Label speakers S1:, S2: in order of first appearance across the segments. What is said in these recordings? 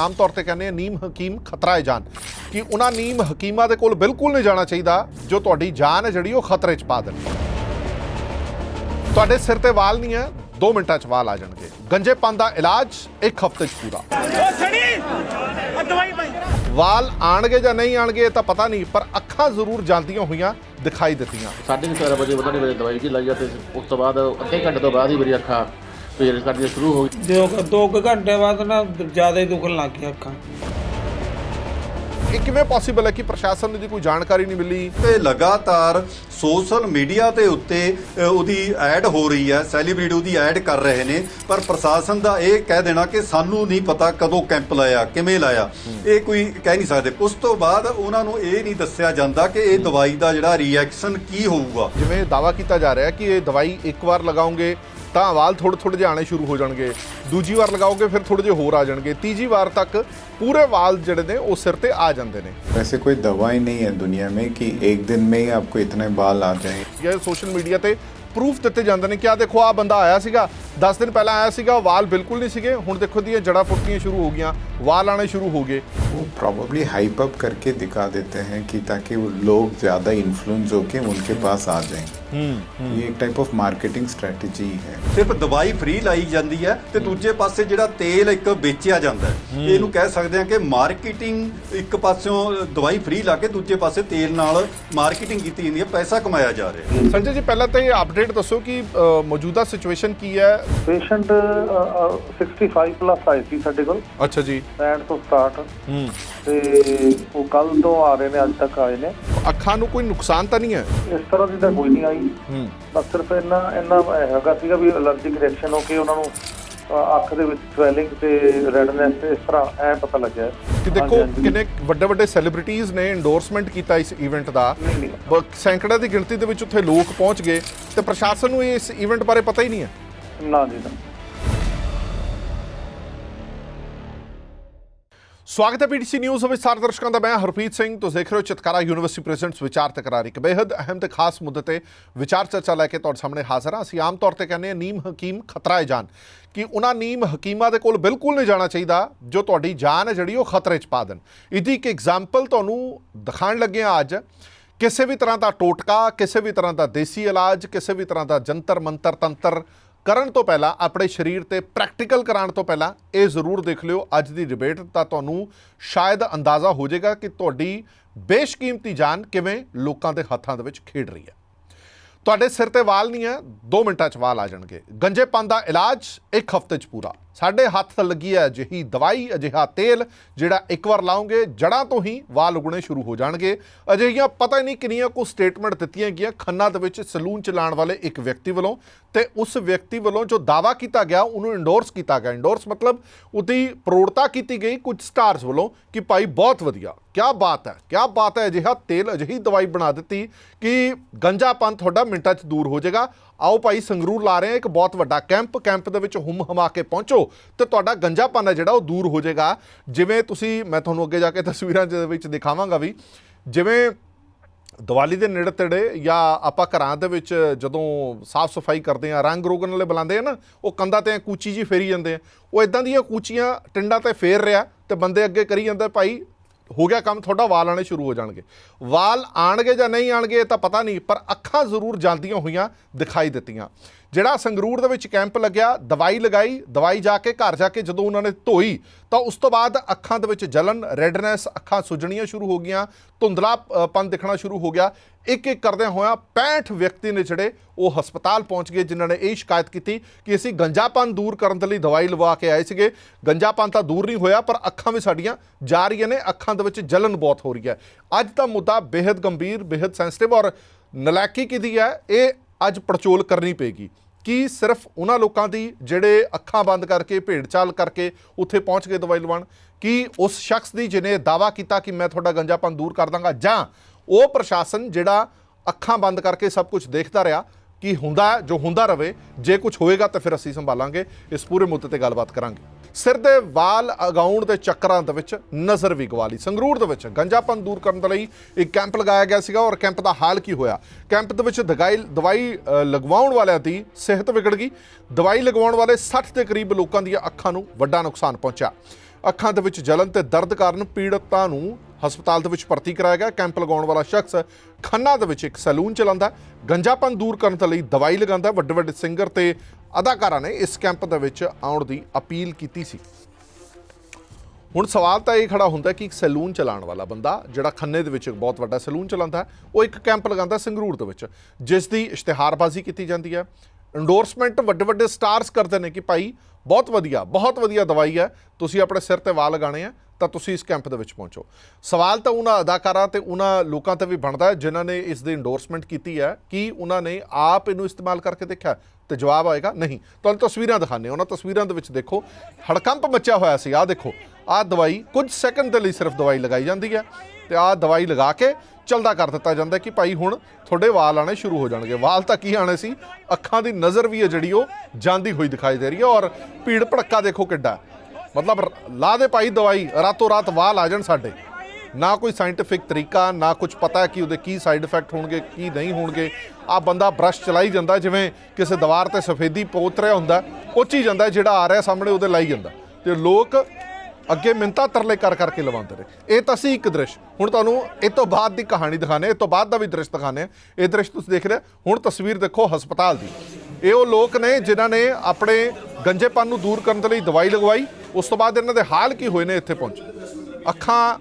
S1: ਆਮ ਤੌਰ ਤੇ ਕਹਿੰਦੇ ਆ, ਨੀਮ ਹਕੀਮ ਖਤਰਾ ਹੈ ਜਾਨ। ਕਿ ਉਹਨਾਂ ਨੀਮ ਹਕੀਮਾਂ ਦੇ ਕੋਲ ਬਿਲਕੁਲ ਨਹੀਂ ਜਾਣਾ ਚਾਹੀਦਾ, ਜੋ ਤੁਹਾਡੀ ਜਾਨ ਹੈ ਜਿਹੜੀ, ਉਹ ਖਤਰੇ 'ਚ ਪਾ ਦੇਣ। ਤੁਹਾਡੇ ਸਿਰ ਤੇ ਵਾਲ ਨਹੀਂ ਹੈ 2 ਮਿੰਟਾਂ 'ਚ ਵਾਲ ਆ ਜਾਣਗੇ। ਗੰਜੇਪਨ ਦਾ ਇਲਾਜ ਇੱਕ ਹਫ਼ਤੇ 'ਚ ਪੂਰਾ। ਵਾਲ ਆਣਗੇ ਜਾਂ ਨਹੀਂ ਆਣਗੇ, ਇਹ ਤਾਂ ਪਤਾ ਨਹੀਂ, ਪਰ ਅੱਖਾਂ ਜ਼ਰੂਰ ਜਾਂਦੀਆਂ ਹੋਈਆਂ ਦਿਖਾਈ ਦਿੱਤੀਆਂ।
S2: ਸਾਢੇ ਕੁ ਚਾਰ ਵਜੇ, ਪਤਾ ਨਹੀਂ ਵਜੇ ਦਵਾਈ ਜੀ ਲਾਈ ਆ, ਤੇ ਉਸ ਤੋਂ ਬਾਅਦ ਅੱਧੇ ਘੰਟੇ ਤੋਂ ਬਾਅਦ ਹੀ ਮੇਰੀ ਅੱਖਾਂ ਫੇਰ ਕਰਨੀਆਂ ਸ਼ੁਰੂ ਹੋ ਗਈ
S3: ਦੋ ਦੋ ਕੁ ਘੰਟੇ ਬਾਅਦ ਨਾ ਜ਼ਿਆਦਾ ਹੀ ਦੁਖਣ ਲੱਗ ਗਿਆ ਅੱਖਾਂ।
S1: ਇਹ ਕਿਵੇਂ ਪੋਸੀਬਲ ਹੈ ਕਿ ਪ੍ਰਸ਼ਾਸਨ ਨੂੰ ਦੀ ਕੋਈ ਜਾਣਕਾਰੀ ਨਹੀਂ ਮਿਲੀ?
S4: ਤੇ ਲਗਾਤਾਰ ਸੋਸ਼ਲ ਮੀਡੀਆ ਤੇ ਉੱਤੇ ਅ, ਉਹਦੀ ਐਡ ਹੋ ਰਹੀ ਹੈ ਸੈਲੀਬ੍ਰਿਟੀ ਉਹਦੀ ਐਡ ਕਰ ਰਹੇ ਨੇ। ਪਰ ਪ੍ਰਸ਼ਾਸਨ ਦਾ ਇਹ ਕਹਿ ਦੇਣਾ ਕਿ ਸਾਨੂੰ ਨਹੀਂ ਪਤਾ ਕਦੋਂ ਕੈਂਪ ਲਾਇਆ ਕਿਵੇਂ ਲਾਇਆ। ਇਹ ਕੋਈ ਕਹਿ ਨਹੀਂ ਸਕਦੇ। ਉਸ ਤੋਂ ਬਾਅਦ ਉਹਨਾਂ ਨੂੰ ਇਹ ਨਹੀਂ ਦੱਸਿਆ ਜਾਂਦਾ ਕਿ ਇਹ ਦਵਾਈ ਦਾ ਜਿਹੜਾ ਰਿਐਕਸ਼ਨ ਕੀ ਹੋਊਗਾ।
S1: ਜਿਵੇਂ ਦਾਵਾ ਕੀਤਾ ਜਾ ਰਿਹਾ ਹੈ ਕਿ ਇਹ ਦਵਾਈ ਇੱਕ ਵਾਰ ਲਗਾਓਗੇ ਤਾਂ ਵਾਲ ਥੋੜੇ ਥੋੜੇ ਜਿਹੇ ਆਣੇ ਸ਼ੁਰੂ ਹੋ ਜਾਣਗੇ ਦੂਜੀ ਵਾਰ ਲਗਾਓਗੇ ਫਿਰ ਥੋੜੇ ਜਿਹੇ ਹੋਰ ਆ ਜਾਣਗੇ ਤੀਜੀ ਵਾਰ ਤੱਕ ਪੂਰੇ ਵਾਲ ਜਿਹੜੇ ਨੇ ਉਹ ਸਿਰ ਤੇ ਆ ਜਾਂਦੇ ਨੇ
S5: वैसे कोई दवाई नहीं है दुनिया में कि एक दिन में ही आपको इतने बाल आ जाएं
S1: ਇਹ ਸੋਸ਼ਲ ਮੀਡੀਆ ਤੇ ਪ੍ਰੂਫ ਦਿੱਤੇ ਜਾਂਦੇ ਨੇ ਕਿ ਆ ਦੇਖੋ ਆ ਬੰਦਾ ਆਇਆ ਸੀਗਾ 10 ਦਿਨ ਪਹਿਲਾਂ ਆਇਆ ਸੀਗਾ ਵਾਲ ਬਿਲਕੁਲ ਨਹੀਂ ਸੀਗੇ ਹੁਣ ਦੇਖੋ ਦੀਆਂ ਜੜਾ ਫੁੱਟਣੀਆਂ ਸ਼ੁਰੂ ਹੋ ਗਈਆਂ ਵਾਲ ਆਣੇ ਸ਼ੁਰੂ ਹੋ ਗਏ
S5: वो प्रॉब्ली हाइप अप करके दिखा देते हैं कि ताकि वो लोग ज़्यादा इन्फ्लुएंस होके उनके पास आ जाएं ये एक टाइप ऑफ मार्केटिंग स्ट्रेटजी है
S4: ਸਿਰਫ ਦਵਾਈ ਫ੍ਰੀ ਲਾਈ ਜਾਂਦੀ ਹੈ ਤੇ ਦੂਜੇ ਪਾਸੇ ਜਿਹੜਾ ਤੇਲ ਇੱਕ ਵੇਚਿਆ ਜਾਂਦਾ ਹੈ ਇਹਨੂੰ ਕਹਿ ਸਕਦੇ ਹਾਂ ਕਿ ਮਾਰਕੀਟਿੰਗ ਇੱਕ ਪਾਸਿਓਂ ਦਵਾਈ ਫ੍ਰੀ ਲਾ ਕੇ ਦੂਜੇ ਪਾਸੇ ਤੇਲ ਨਾਲ ਮਾਰਕੀਟਿੰਗ ਕੀਤੀ ਜਾਂਦੀ ਹੈ ਪੈਸਾ ਕਮਾਇਆ ਜਾ ਰਿਹਾ ਹੈ
S1: ਸੰਜੇ ਜੀ ਪਹਿਲਾਂ ਤਾਂ ਇਹ ਅਪਡੇਟ ਦੱਸੋ ਕਿ ਮੌਜੂਦਾ ਸਿਚੁਏਸ਼ਨ ਕੀ ਹੈ?
S6: ਪੇਸ਼ੈਂਟ 65 ਪਲੱਸ ਆਏ ਸੀ ਸਾਡੇ ਕੋਲ।
S1: ਅੱਛਾ ਜੀ।
S6: 65 ਤੋਂ ਸਟਾਰਟ
S1: ਹੂੰ।
S6: ਤੇ ਉਹ ਕੱਲ ਤੋਂ ਆ ਰਹੇ ਨੇ ਅੱਜ ਤੱਕ ਆਏ ਨੇ।
S1: ਅੱਖਾਂ ਨੂੰ ਕੋਈ ਨੁਕਸਾਨ ਤਾਂ ਨਹੀਂ ਹੈ?
S6: ਇਸ ਤਰ੍ਹਾਂ ਦੀ ਤਾਂ ਕੋਈ ਨਹੀਂ ਆਈ।
S1: ਹੂੰ।
S6: ਬਸ ਸਿਰਫ ਇੰਨਾ ਇੰਨਾ ਹੈਗਾ ਸੀਗਾ ਵੀ ਅਲਰਜੀਕ ਰਿਐਕਸ਼ਨ ਹੋ ਕੇ ਉਹਨਾਂ ਨੂੰ ਅੱਖ ਦੇ ਵਿੱਚ ਸਵੈਲਿੰਗ ਤੇ ਰੈਡਨੈਸ ਇਸ ਤਰ੍ਹਾਂ ਐ ਪਤਾ ਲੱਗਿਆ।
S1: ਕਿ ਦੇਖੋ। ਕਿੰਨੇ ਵੱਡੇ ਵੱਡੇ ਸੈਲੀਬ੍ਰਿਟੀਜ਼ ਨੇ ਇੰਡੋਰਸਮੈਂਟ ਕੀਤਾ ਇਸ ਇਵੈਂਟ ਦਾ। ਸੈਂਕੜਿਆਂ ਦੀ ਗਿਣਤੀ ਦੇ ਵਿੱਚ ਉੱਥੇ ਲੋਕ ਪਹੁੰਚ ਗਏ ਤੇ ਪ੍ਰਸ਼ਾਸਨ ਨੂੰ ਇਸ ਇਵੈਂਟ ਬਾਰੇ ਪਤਾ ਹੀ ਨਹੀਂ ਹੈ।
S6: ਨਾ ਜੀ ਨਾ।
S1: ਸਵਾਗਤ ਹੈ ਪੀਟੀਸੀ ਨਿਊਜ਼ ਵਿੱਚ ਸਾਰੇ ਦਰਸ਼ਕਾਂ ਦਾ। ਮੈਂ ਹਰਪ੍ਰੀਤ ਸਿੰਘ। ਤੁਸੀਂ ਦੇਖ ਰਹੇ ਹੋ ਚਤਕਾਰਾ ਯੂਨੀਵਰਸਿਟੀ ਪ੍ਰੈਜ਼ੈਂਟਸ ਵਿਚਾਰ ਤਕਰਾਰ। ਇੱਕ ਬੇहद ਅਹਿਮ ਤੇ ਖਾਸ ਮੁੱਦੇ ਤੇ ਵਿਚਾਰ ਚਰਚਾ ਲੈ ਕੇ ਤੁਹਾਡੇ ਸਾਹਮਣੇ ਹਾਜ਼ਰ ਹਾਂ। ਅਸੀਂ ਆਮ ਤੌਰ ਤੇ ਕਹਿੰਦੇ ਹਾਂ ਨੀਮ ਹਕੀਮ ਖਤਰਾ ਹੈ ਜਾਨ। ਕਿ ਉਹਨਾਂ ਨੀਮ ਹਕੀਮਾਂ ਦੇ ਕੋਲ ਬਿਲਕੁਲ ਨਹੀਂ ਜਾਣਾ ਚਾਹੀਦਾ। ਜੋ ਤੁਹਾਡੀ ਜਾਨ ਹੈ ਜਿਹੜੀ ਉਹ ਖਤਰੇ 'ਚ ਪਾ ਦੇਣ। ਇਹਦੀ ਇੱਕ ਐਗਜ਼ਾਮਪਲ ਤੁਹਾਨੂੰ ਦਿਖਾਉਣ ਲੱਗੇ ਹਾਂ ਅੱਜ। ਕਿਸੇ ਵੀ ਤਰ੍ਹਾਂ ਦਾ ਟੋਟਕਾ, ਕਿਸੇ ਵੀ ਤਰ੍ਹਾਂ ਦਾ ਦੇਸੀ ਇਲਾਜ, ਕਿਸੇ ਵੀ ਤਰ੍ਹਾਂ ਦਾ ਜੰਤਰ ਮੰਤਰ ਤੰਤਰ ਕਰਨ ਤੋਂ ਪਹਿਲਾਂ, ਆਪਣੇ ਸਰੀਰ ਤੇ ਪ੍ਰੈਕਟੀਕਲ ਕਰਾਉਣ ਤੋਂ ਪਹਿਲਾਂ ਇਹ ਜ਼ਰੂਰ ਦੇਖ ਲਿਓ। ਅੱਜ ਦੀ ਡਿਬੇਟ ਤਾਂ ਤੁਹਾਨੂੰ ਸ਼ਾਇਦ ਅੰਦਾਜ਼ਾ ਹੋ ਜਾਏਗਾ ਕਿ ਤੁਹਾਡੀ ਬੇਸ਼ਕੀਮਤੀ ਜਾਨ ਕਿਵੇਂ ਲੋਕਾਂ ਦੇ ਹੱਥਾਂ ਦੇ ਵਿੱਚ ਖੇਡ ਰਹੀ ਹੈ। ਤੁਹਾਡੇ ਸਿਰ ਤੇ ਵਾਲ ਨਹੀਂ ਹੈ 2 ਮਿੰਟਾਂ 'ਚ ਵਾਲ ਆ ਜਾਣਗੇ। ਗੰਜੇਪਨ ਦਾ ਇਲਾਜ ਇੱਕ ਹਫ਼ਤੇ 'ਚ ਪੂਰਾ। ਸਾਡੇ ਹੱਥ ਤੇ ਲੱਗੀ ਹੈ ਅਜਿਹੀ ਦਵਾਈ, ਅਜਿਹਾ ਤੇਲ ਜਿਹੜਾ ਇੱਕ ਵਾਰ ਲਾਓਗੇ ਜੜਾਂ ਤੋਂ ਹੀ ਵਾਲ ਉਗਣੇ ਸ਼ੁਰੂ ਹੋ ਜਾਣਗੇ। ਅਜਿਹੀਆਂ ਪਤਾ ਹੀ ਨਹੀਂ ਕਿੰਨੀਆਂ ਕੋ ਸਟੇਟਮੈਂਟ ਦਿੱਤੀਆਂ ਗਈਆਂ ਖੰਨਾ ਦੇ ਵਿੱਚ ਸਲੂਨ ਚਲਾਉਣ ਵਾਲੇ ਇੱਕ ਵਿਅਕਤੀ ਵੱਲੋਂ ਤੇ ਉਸ ਵਿਅਕਤੀ ਵੱਲੋਂ ਜੋ ਦਾਵਾ ਕੀਤਾ ਗਿਆ, ਉਹਨੂੰ ਇੰਡੋਰਸ ਕੀਤਾ ਗਿਆ। ਇੰਡੋਰਸ ਮਤਲਬ ਉਹਦੀ ਪ੍ਰੋੜਤਾ ਕੀਤੀ ਗਈ ਕੁਝ ਸਟਾਰਸ ਵੱਲੋਂ ਕਿ ਭਾਈ ਬਹੁਤ ਵਧੀਆ, ਕਿਆ ਬਾਤ ਹੈ, ਕਿਆ ਬਾਤ ਹੈ ਅਜਿਹਾ ਤੇਲ, ਅਜਿਹੀ ਦਵਾਈ ਬਣਾ ਦਿੱਤੀ ਕਿ ਗੰਜਾਪਨ ਤੁਹਾਡਾ ਮਿੰਟਾਂ 'ਚ ਦੂਰ ਹੋ ਜਾਏਗਾ। ਆਓ ਭਾਈ ਸੰਗਰੂਰ ਲਾ ਰਹੇ ਹਾਂ ਇੱਕ ਬਹੁਤ ਵੱਡਾ ਕੈਂਪ ਕੈਂਪ ਦੇ ਵਿੱਚ ਹੁਮ ਹਮਾ ਕੇ ਪਹੁੰਚੋ ਤੇ ਤੁਹਾਡਾ ਗੰਜਾਪਨ ਹੈ ਜਿਹੜਾ ਉਹ ਦੂਰ ਹੋ ਜਾਏਗਾ। ਜਿਵੇਂ ਤੁਸੀਂ, ਮੈਂ ਤੁਹਾਨੂੰ ਅੱਗੇ ਜਾ ਕੇ ਤਸਵੀਰਾਂ ਦੇ ਵਿੱਚ ਦਿਖਾਵਾਂਗਾ ਵੀ, ਜਿਵੇਂ ਦੀਵਾਲੀ ਦੇ ਨੇੜੇ ਤੇੜੇ ਜਾਂ ਆਪਾਂ ਘਰਾਂ ਦੇ ਵਿੱਚ ਜਦੋਂ ਸਾਫ਼ ਸਫ਼ਾਈ ਕਰਦੇ ਆ ਰੰਗ ਰੋਗਨ ਵਾਲੇ ਬੁਲਾਉਂਦੇ ਆ ਨਾ, ਉਹ ਕੰਧਾਂ ਤੇ ਕੂਚੀ ਜੀ ਫੇਰੀ ਜਾਂਦੇ ਆ। ਉਹ ਇਦਾਂ ਦੀਆਂ ਕੂਚੀਆਂ ਟਿੰਡਾਂ ਤੇ ਫੇਰ ਰਿਹਾ ਤੇ ਬੰਦੇ ਅੱਗੇ ਕਰੀ ਜਾਂਦੇ, ਭਾਈ ਹੋ ਗਿਆ ਕੰਮ, ਤੁਹਾਡਾ ਵਾਲ ਆਣੇ ਸ਼ੁਰੂ ਹੋ ਜਾਣਗੇ। ਵਾਲ ਆਣਗੇ ਜਾਂ ਨਹੀਂ ਆਣਗੇ ਇਹ ਤਾਂ ਪਤਾ ਨਹੀਂ, ਪਰ ਅੱਖਾਂ ਜ਼ਰੂਰ ਜਾਂਦੀਆਂ ਹੋਈਆਂ ਦਿਖਾਈ ਦਿੱਤੀਆਂ। ਜਿਹੜਾ ਸੰਗਰੂਰ ਦੇ ਵਿੱਚ ਕੈਂਪ ਲੱਗਿਆ, ਦਵਾਈ ਲਗਾਈ, ਦਵਾਈ ਜਾ ਕੇ ਘਰ ਜਾ ਕੇ ਜਦੋਂ ਉਹਨਾਂ ਨੇ ਧੋਈ, ਤਾਂ ਉਸ ਤੋਂ ਬਾਅਦ ਅੱਖਾਂ ਦੇ ਵਿੱਚ ਜਲਨ ਰੈਡਨੈਸ, ਅੱਖਾਂ ਸੁਜਣੀਆਂ ਸ਼ੁਰੂ ਹੋ ਗਈਆਂ ਧੁੰਦਲਾਪਨ ਦਿਖਣਾ ਸ਼ੁਰੂ ਹੋ ਗਿਆ। ਇੱਕ ਇੱਕ ਕਰਦੇ ਹੋਇਆ 65 ਵਿਅਕਤੀ ਨੇ ਜਿਹੜੇ ਉਹ ਹਸਪਤਾਲ ਪਹੁੰਚ ਗਏ, ਜਿਨ੍ਹਾਂ ਨੇ ਇਹ ਸ਼ਿਕਾਇਤ ਕੀਤੀ ਕਿ ਅਸੀਂ ਗੰਜਾਪਨ ਦੂਰ ਕਰਨ ਦੇ ਲਈ ਦਵਾਈ ਲਵਾ ਕੇ ਆਏ ਸੀਗੇ। ਗੰਜਾਪਨ ਤਾਂ ਦੂਰ ਨਹੀਂ ਹੋਇਆ, ਪਰ ਅੱਖਾਂ ਵੀ ਸਾਡੀਆਂ ਜਾ ਰਹੀਆਂ ਨੇ, ਅੱਖਾਂ ਦੇ ਵਿੱਚ ਜਲਨ ਬਹੁਤ ਹੋ ਰਹੀ ਹੈ। ਅੱਜ ਦਾ ਮੁੱਦਾ ਬੇहद ਗੰਭੀਰ ਬੇहद ਸੈਂਸਿਟਿਵ ਔਰ ਨਲਾਕੀ ਕਿਦੀ ਹੈ, ਇਹ ਅੱਜ ਪੜਚੋਲ ਕਰਨੀ ਪਏਗੀ। ਕਿ ਸਿਰਫ ਉਹਨਾਂ ਲੋਕਾਂ ਦੀ ਜਿਹੜੇ ਅੱਖਾਂ ਬੰਦ ਕਰਕੇ, ਭੇਡਚਾਲ ਕਰਕੇ ਉੱਥੇ ਪਹੁੰਚ ਕੇ ਦਵਾਈ ਲਵਾਉਣ? ਕਿ ਉਸ ਸ਼ਖਸ ਦੀ ਜਿਹਨੇ ਦਾਵਾ ਕੀਤਾ ਕਿ ਮੈਂ ਤੁਹਾਡਾ ਗੰਜਾਪਨ ਦੂਰ ਕਰ ਦਾਂਗਾ, ਜਾਂ ਉਹ ਪ੍ਰਸ਼ਾਸਨ ਜਿਹੜਾ ਅੱਖਾਂ ਬੰਦ ਕਰਕੇ ਸਭ ਕੁਝ ਦੇਖਦਾ ਰਿਹਾ, ਕਿ ਹੁੰਦਾ ਜੋ ਹੁੰਦਾ ਰਵੇ, ਜੇ ਕੁਝ ਹੋਏਗਾ ਤਾਂ ਫਿਰ ਅਸੀਂ ਸੰਭਾਲਾਂਗੇ। ਇਸ ਪੂਰੇ ਮੁੱਦੇ ਤੇ ਗੱਲਬਾਤ ਕਰਾਂਗੇ। ਸਿਰ ਦੇ ਵਾਲ ਅਗਾਉਣ ਦੇ ਚੱਕਰਾਂ ਦੇ ਵਿੱਚ ਨਜ਼ਰ ਵੀ ਗਵਾ ਲਈ। ਸੰਗਰੂਰ ਦੇ ਵਿੱਚ ਗੰਜਾਪਨ ਦੂਰ ਕਰਨ ਦੇ ਲਈ ਇੱਕ ਕੈਂਪ ਲਗਾਇਆ ਗਿਆ ਸੀਗਾ ਔਰ ਕੈਂਪ ਦਾ ਹਾਲ ਕੀ ਹੋਇਆ? ਕੈਂਪ ਦੇ ਵਿੱਚ ਦਵਾਈ ਦਵਾਈ ਲਗਵਾਉਣ ਵਾਲਿਆਂ ਦੀ ਸਿਹਤ ਵਿਗੜ ਗਈ। ਦਵਾਈ ਲਗਵਾਉਣ ਵਾਲੇ 60 ਦੇ ਕਰੀਬ ਲੋਕਾਂ ਦੀਆਂ ਅੱਖਾਂ ਨੂੰ ਵੱਡਾ ਨੁਕਸਾਨ ਪਹੁੰਚਿਆ। ਅੱਖਾਂ ਦੇ ਵਿੱਚ ਜਲਨ ਤੇ ਦਰਦ ਕਾਰਨ ਪੀੜਤਾਂ ਨੂੰ ਹਸਪਤਾਲ ਦੇ ਵਿੱਚ ਭਰਤੀ ਕਰਾਇਆ ਗਿਆ। ਕੈਂਪ ਲਗਾਉਣ ਵਾਲਾ ਸ਼ਖਸ ਖੰਨਾ ਦੇ ਵਿੱਚ ਇੱਕ ਸੈਲੂਨ ਚਲਾਉਂਦਾ ਗੰਜਾਪਨ ਦੂਰ ਕਰਨ ਦੇ ਲਈ ਦਵਾਈ ਲਗਾਉਂਦਾ ਵੱਡੇ ਵੱਡੇ ਸਿੰਗਰ ਤੇ ਅਦਾਕਾਰਾਂ ਨੇ ਇਸ ਕੈਂਪ ਦੇ ਵਿੱਚ ਆਉਣ ਦੀ ਅਪੀਲ ਕੀਤੀ ਸੀ। ਹੁਣ ਸਵਾਲ ਤਾਂ ਇਹ ਖੜਾ ਹੁੰਦਾ ਕਿ ਇੱਕ ਸੈਲੂਨ ਚਲਾਉਣ ਵਾਲਾ ਬੰਦਾ ਜਿਹੜਾ ਖੰਨੇ ਦੇ ਵਿੱਚ ਇੱਕ ਬਹੁਤ ਵੱਡਾ ਸੈਲੂਨ ਚਲਾਉਂਦਾ ਹੈ, ਉਹ ਇੱਕ ਕੈਂਪ ਲਗਾਉਂਦਾ ਸੰਗਰੂਰ ਦੇ ਵਿੱਚ ਜਿਸ ਦੀ ਇਸ਼ਤਿਹਾਰਬਾਜ਼ੀ ਕੀਤੀ ਜਾਂਦੀ ਹੈ। ਇੰਡੋਰਸਮੈਂਟ ਵੱਡੇ ਵੱਡੇ ਸਟਾਰਸ ਕਰਦੇ ਨੇ ਕਿ ਭਾਈ ਬਹੁਤ ਵਧੀਆ ਬਹੁਤ ਵਧੀਆ ਦਵਾਈ ਹੈ, ਤੁਸੀਂ ਆਪਣੇ ਸਿਰ ਤੇ ਵਾਲ ਲਗਾਣੇ ਆ, ਤਾਂ ਤੁਸੀਂ ਇਸ ਕੈਂਪ ਦੇ ਵਿੱਚ ਪਹੁੰਚੋ। ਸਵਾਲ ਤਾਂ ਉਹਨਾਂ ਅਦਾਕਾਰਾਂ ਤੇ ਉਹਨਾਂ ਲੋਕਾਂ ਤੇ ਵੀ ਬਣਦਾ ਹੈ, ਜਿਨ੍ਹਾਂ ਨੇ ਇਸ ਦੀ ਇੰਡੋਰਸਮੈਂਟ ਕੀਤੀ ਹੈ, ਕਿ ਉਹਨਾਂ ਨੇ ਆਪ ਇਹਨੂੰ ਇਸਤੇਮਾਲ ਕਰਕੇ ਦੇਖਿਆ, ਤੇ ਜਵਾਬ ਆਏਗਾ, ਨਹੀਂ। ਤੁਹਾਨੂੰ ਤਸਵੀਰਾਂ ਦਿਖਾਣੇ ਉਹਨਾਂ ਤਸਵੀਰਾਂ ਦੇ ਵਿੱਚ ਦੇਖੋ, ਹੜਕੰਪ ਮੱਚਿਆ ਹੋਇਆ ਸੀ, ਆਹ ਦੇਖੋ, ਆਹ ਦਵਾਈ ਕੁਝ ਸੈਕਿੰਡ ਦੇ ਲਈ ਸਿਰਫ ਦਵਾਈ ਲਗਾਈ ਜਾਂਦੀ ਹੈ। ਤੇ ਆਹ ਦਵਾਈ ਲਗਾ ਕੇ ਚਲਦਾ ਕਰ ਦਿੱਤਾ ਜਾਂਦਾ ਕਿ ਭਾਈ ਹੁਣ ਤੁਹਾਡੇ ਵਾਲ ਆਣੇ ਸ਼ੁਰੂ ਹੋ ਜਾਣਗੇ। ਵਾਲ ਤਾਂ ਕੀ ਆਣੇ ਸੀ? ਅੱਖਾਂ ਦੀ ਨਜ਼ਰ ਵੀ ਹੈ ਜਿਹੜੀ ਉਹ ਜਾਂਦੀ ਹੋਈ ਦਿਖਾਈ ਦੇ ਰਹੀ ਹੈ ਔਰ ਭੀੜ ਭੜੱਕਾ ਦੇਖੋ ਕਿੱਡਾ ਮਤਲਬ ਰ- ਲਾ ਦੇ ਭਾਈ ਦਵਾਈ, ਰਾਤੋਂ ਰਾਤ ਵਾਲ ਆ ਜਾਣ ਸਾਡੇ। ਨਾ ਕੋਈ ਸਾਇੰਟੀਫਿਕ ਤਰੀਕਾ, ਨਾ ਕੁਝ ਪਤਾ ਕਿ ਉਹਦੇ ਕੀ ਸਾਈਡ ਇਫੈਕਟ ਹੋਣਗੇ, ਕੀ ਨਹੀਂ ਹੋਣਗੇ। ਆ ਬੰਦਾ ਬ੍ਰਸ਼ ਚਲਾਈ ਜਾਂਦਾ, ਜਿਵੇਂ ਕਿਸੇ ਦੀਵਾਰ ਤੇ ਸਫੇਦੀ ਪੋਤ ਰਿਹਾ ਹੁੰਦਾ, ਪੋਚੀ ਜਾਂਦਾ, ਜਿਹੜਾ ਆ ਰਿਹਾ ਸਾਹਮਣੇ ਉਹਦੇ ਲਾਈ ਜਾਂਦਾ। ਤੇ ਲੋਕ ਅੱਗੇ ਮਿੰਤਾ ਤਰਲੇ ਕਰ ਕਰਕੇ ਲਵਾਉਂਦੇ ਰਹੇ ਇਹ ਤਾਂ ਸੀ ਇੱਕ ਦ੍ਰਿਸ਼। ਹੁਣ ਤੁਹਾਨੂੰ ਇਹ ਤੋਂ ਬਾਅਦ ਦੀ ਕਹਾਣੀ ਦਿਖਾਣੇ ਇਹ ਤੋਂ ਬਾਅਦ ਦਾ ਵੀ ਦ੍ਰਿਸ਼ ਦਿਖਾਣੇ ਇਹ ਦ੍ਰਿਸ਼ ਤੁਸੀਂ ਦੇਖ ਰਹੇ ਹੁਣ ਤਸਵੀਰ ਦੇਖੋ ਹਸਪਤਾਲ ਦੀ। ਇਹ ਉਹ ਲੋਕ ਨੇ ਜਿਨ੍ਹਾਂ ਨੇ ਆਪਣੇ ਗੰਜੇਪਨ ਨੂੰ ਦੂਰ ਕਰਨ ਦੇ ਲਈ ਦਵਾਈ ਲਗਵਾਈ। ਉਸ ਤੋਂ ਬਾਅਦ ਇਹਨਾਂ ਦੇ ਹਾਲ ਕੀ ਹੋਏ ਨੇ ਇੱਥੇ ਪਹੁੰਚੇ। ਅੱਖਾਂ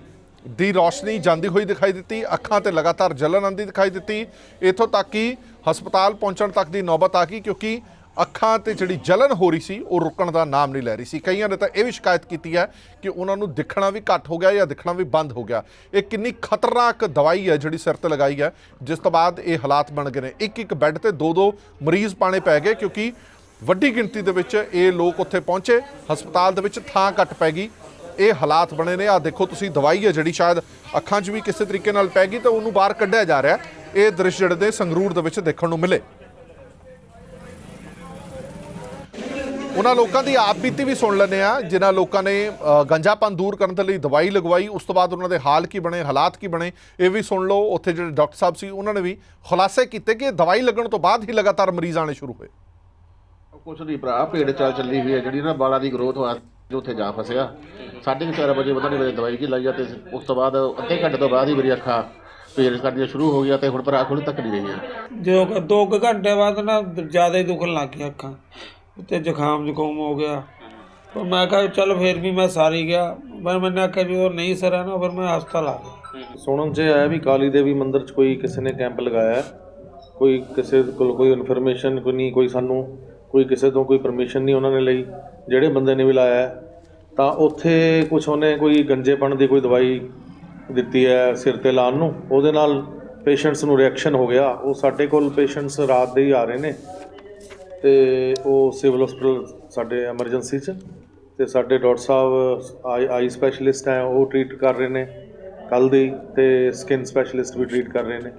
S1: ਦੀ ਰੌਸ਼ਨੀ ਜਾਂਦੀ ਹੋਈ ਦਿਖਾਈ ਦਿੱਤੀ। ਅੱਖਾਂ ਤੇ ਲਗਾਤਾਰ ਜਲਨ ਆਉਂਦੀ ਦਿਖਾਈ ਦਿੱਤੀ। ਇੱਥੋਂ ਤੱਕ ਕਿ ਹਸਪਤਾਲ ਪਹੁੰਚਣ ਤੱਕ ਦੀ ਨੌਬਤ ਆ ਗਈ ਕਿਉਂਕਿ ਅੱਖਾਂ ਤੇ ਜਿਹੜੀ ਜਲਨ ਹੋ ਰਹੀ ਸੀ, ਉਹ ਰੁਕਣ ਦਾ ਨਾਮ ਨਹੀਂ ਲੈ ਰਹੀ ਸੀ। ਕਈਆਂ ਨੇ ਤਾਂ ਇਹ ਵੀ ਸ਼ਿਕਾਇਤ ਕੀਤੀ ਹੈ ਕਿ ਉਹਨਾਂ ਨੂੰ ਦਿਖਣਾ ਵੀ ਘੱਟ ਹੋ ਗਿਆ ਜਾਂ ਦਿਖਣਾ ਵੀ ਬੰਦ ਹੋ ਗਿਆ। ਇਹ ਕਿੰਨੀ ਖਤਰਨਾਕ ਦਵਾਈ ਹੈ ਜਿਹੜੀ ਸਿਰ ਤੇ ਲਗਾਈ ਹੈ, ਜਿਸ ਤੋਂ ਬਾਅਦ ਇਹ ਹਾਲਾਤ ਬਣ ਗਏ ਨੇ। ਇੱਕ ਇੱਕ ਬੈੱਡ ਤੇ ਦੋ ਦੋ ਮਰੀਜ਼ ਪਾਣੇ ਪੈ ਗਏ, ਕਿਉਂਕਿ ਵੱਡੀ ਗਿਣਤੀ ਦੇ ਵਿੱਚ ਇਹ ਲੋਕ ਉੱਥੇ ਪਹੁੰਚੇ। ਹਸਪਤਾਲ ਦੇ ਵਿੱਚ ਥਾਂ ਘੱਟ ਪੈ ਗਈ। ਇਹ ਹਾਲਾਤ ਬਣੇ ਨੇ। ਆ ਦੇਖੋ ਤੁਸੀਂ, ਦਵਾਈ ਹੈ ਜਿਹੜੀ ਸ਼ਾਇਦ ਅੱਖਾਂ 'ਚ ਵੀ ਕਿਸੇ ਤਰੀਕੇ ਨਾਲ ਪੈ ਗਈ ਤਾਂ ਉਹਨੂੰ ਬਾਹਰ ਕੱਢਿਆ ਜਾ ਰਿਹਾ। ਇਹ ਦ੍ਰਿਸ਼ ਜਿਹੜੇ ਦੇ ਸੰਗਰੂਰ ਦੇ ਵਿੱਚ ਦੇਖਣ ਨੂੰ ਮਿਲੇ। ਉਹਨਾਂ ਲੋਕਾਂ ਦੀ ਆਪ ਬੀਤੀ ਵੀ ਸੁਣ ਲੈਂਦੇ ਆ ਜਿਨ੍ਹਾਂ ਲੋਕਾਂ ਨੇ ਗੰਜਾਪਨ ਦੂਰ ਕਰਨ ਦੇ ਲਈ ਦਵਾਈ ਲਗਵਾਈ ਉਸ ਤੋਂ ਬਾਅਦ ਉਹਨਾਂ ਦੇ ਹਾਲ ਕੀ ਬਣੇ ਹਾਲਾਤ ਕੀ ਬਣੇ ਇਹ ਵੀ ਸੁਣ ਲਓ। ਉੱਥੇ ਜਿਹੜੇ ਡਾਕਟਰ ਸਾਹਿਬ ਸੀ ਉਹਨਾਂ ਨੇ ਵੀ ਖੁਲਾਸੇ ਕੀਤੇ ਕਿ ਦਵਾਈ ਲੱਗਣ ਤੋਂ ਬਾਅਦ ਹੀ ਲਗਾਤਾਰ ਮਰੀਜ਼ ਆਣੇ ਸ਼ੁਰੂ ਹੋਏ।
S2: ਕੁਛ ਨਹੀਂ ਭਰਾ ਭੇਡ ਚਾਲ ਚੱਲੀ ਹੋਈ ਹੈ ਜਿਹੜੀ ਨਾ ਬਾਲਾਂ ਦੀ ਗਰੋਥ ਵਾਸਤੇ ਉੱਥੇ ਜਾ ਫਸਿਆ। ਸਾਢੇ ਕੁ ਚਾਰ ਵਜੇ ਪਤਾ ਨਹੀਂ ਮੇਰੇ ਦਵਾਈ ਕੀ ਲਾਈ ਆ ਤੇ ਉਸ ਤੋਂ ਬਾਅਦ ਅੱਧੇ ਘੰਟੇ ਤੋਂ ਬਾਅਦ ਹੀ ਮੇਰੀ ਅੱਖਾਂ ਪੇੜ ਕਰਦੀਆਂ ਸ਼ੁਰੂ ਹੋ ਗਿਆ ਤੇ ਹੁਣ ਭਰਾ ਖੁੱਲ੍ਹ ਤੱਕ ਨਹੀਂ ਰਹੀਆਂ।
S3: ਜੋ ਕਿ ਦੋ ਕੁ ਘੰਟੇ ਬਾਅਦ ਨਾ ਜ਼ਿਆਦਾ ਹੀ ਦੁਖਣ ਲੱਗ ਗਿਆ ਅੱਖਾਂ। ਤੇ ਜ਼ੁਕਾਮ ਜ਼ੁਕਾਮ ਹੋ ਗਿਆ। ਪਰ ਮੈਂ ਕਿਹਾ ਚੱਲ ਫਿਰ ਵੀ ਮੈਂ ਸਾਰੀ ਗਿਆ। ਪਰ ਮੈਨੇ ਆਖਿਆ ਵੀ ਉਹ ਨਹੀਂ ਹੈ ਨਾ, ਫਿਰ ਮੈਂ ਹਸਪਤਾਲ ਆ ਗਿਆ।
S7: ਸੁਣਨ 'ਚ ਇਹ ਆਇਆ ਵੀ ਕਾਲੀ ਦੇਵੀ ਮੰਦਿਰ 'ਚ ਕੋਈ ਕਿਸੇ ਨੇ ਕੈਂਪ ਲਗਾਇਆ, ਕੋਈ ਕਿਸੇ ਕੋਲ ਕੋਈ ਇਨਫੋਰਮੇਸ਼ਨ ਕੋਈ ਨਹੀਂ, ਕੋਈ ਸਾਨੂੰ, ਕੋਈ ਕਿਸੇ ਤੋਂ ਕੋਈ ਪਰਮਿਸ਼ਨ ਨਹੀਂ ਉਹਨਾਂ ਨੇ ਲਈ, ਜਿਹੜੇ ਬੰਦੇ ਨੇ ਵੀ ਲਾਇਆ ਤਾਂ ਉੱਥੇ ਕੁਝ ਉਹਨੇ ਕੋਈ ਗੰਜੇਪਣ ਦੀ ਕੋਈ ਦਵਾਈ ਦਿੱਤੀ ਹੈ ਸਿਰ ਤੇ ਲਾਉਣ ਨੂੰ, ਉਹਦੇ ਨਾਲ ਪੇਸ਼ੈਂਟਸ ਨੂੰ ਰਿਐਕਸ਼ਨ ਹੋ ਗਿਆ। ਉਹ ਸਾਡੇ ਕੋਲ ਪੇਸ਼ੈਂਟਸ ਰਾਤ ਦੇ ਹੀ ਆ ਰਹੇ ਨੇ। ਤੇ ਉਹ ਸਿਵਲ ਹਸਪੀਟਲ ਸਾਡੇ ਐਮਰਜੈਂਸੀ 'ਚ, ਤੇ ਸਾਡੇ ਡਾਕਟਰ ਸਾਹਿਬ, ਆਈ ਆਈ ਸਪੈਸ਼ਲਿਸਟ ਹੈ, ਉਹ ਟ੍ਰੀਟ ਕਰ ਰਹੇ ਨੇ ਕੱਲ ਦੀ, ਤੇ ਸਕਿਨ ਸਪੈਸ਼ਲਿਸਟ ਵੀ ਟ੍ਰੀਟ ਕਰ ਰਹੇ ਨੇ।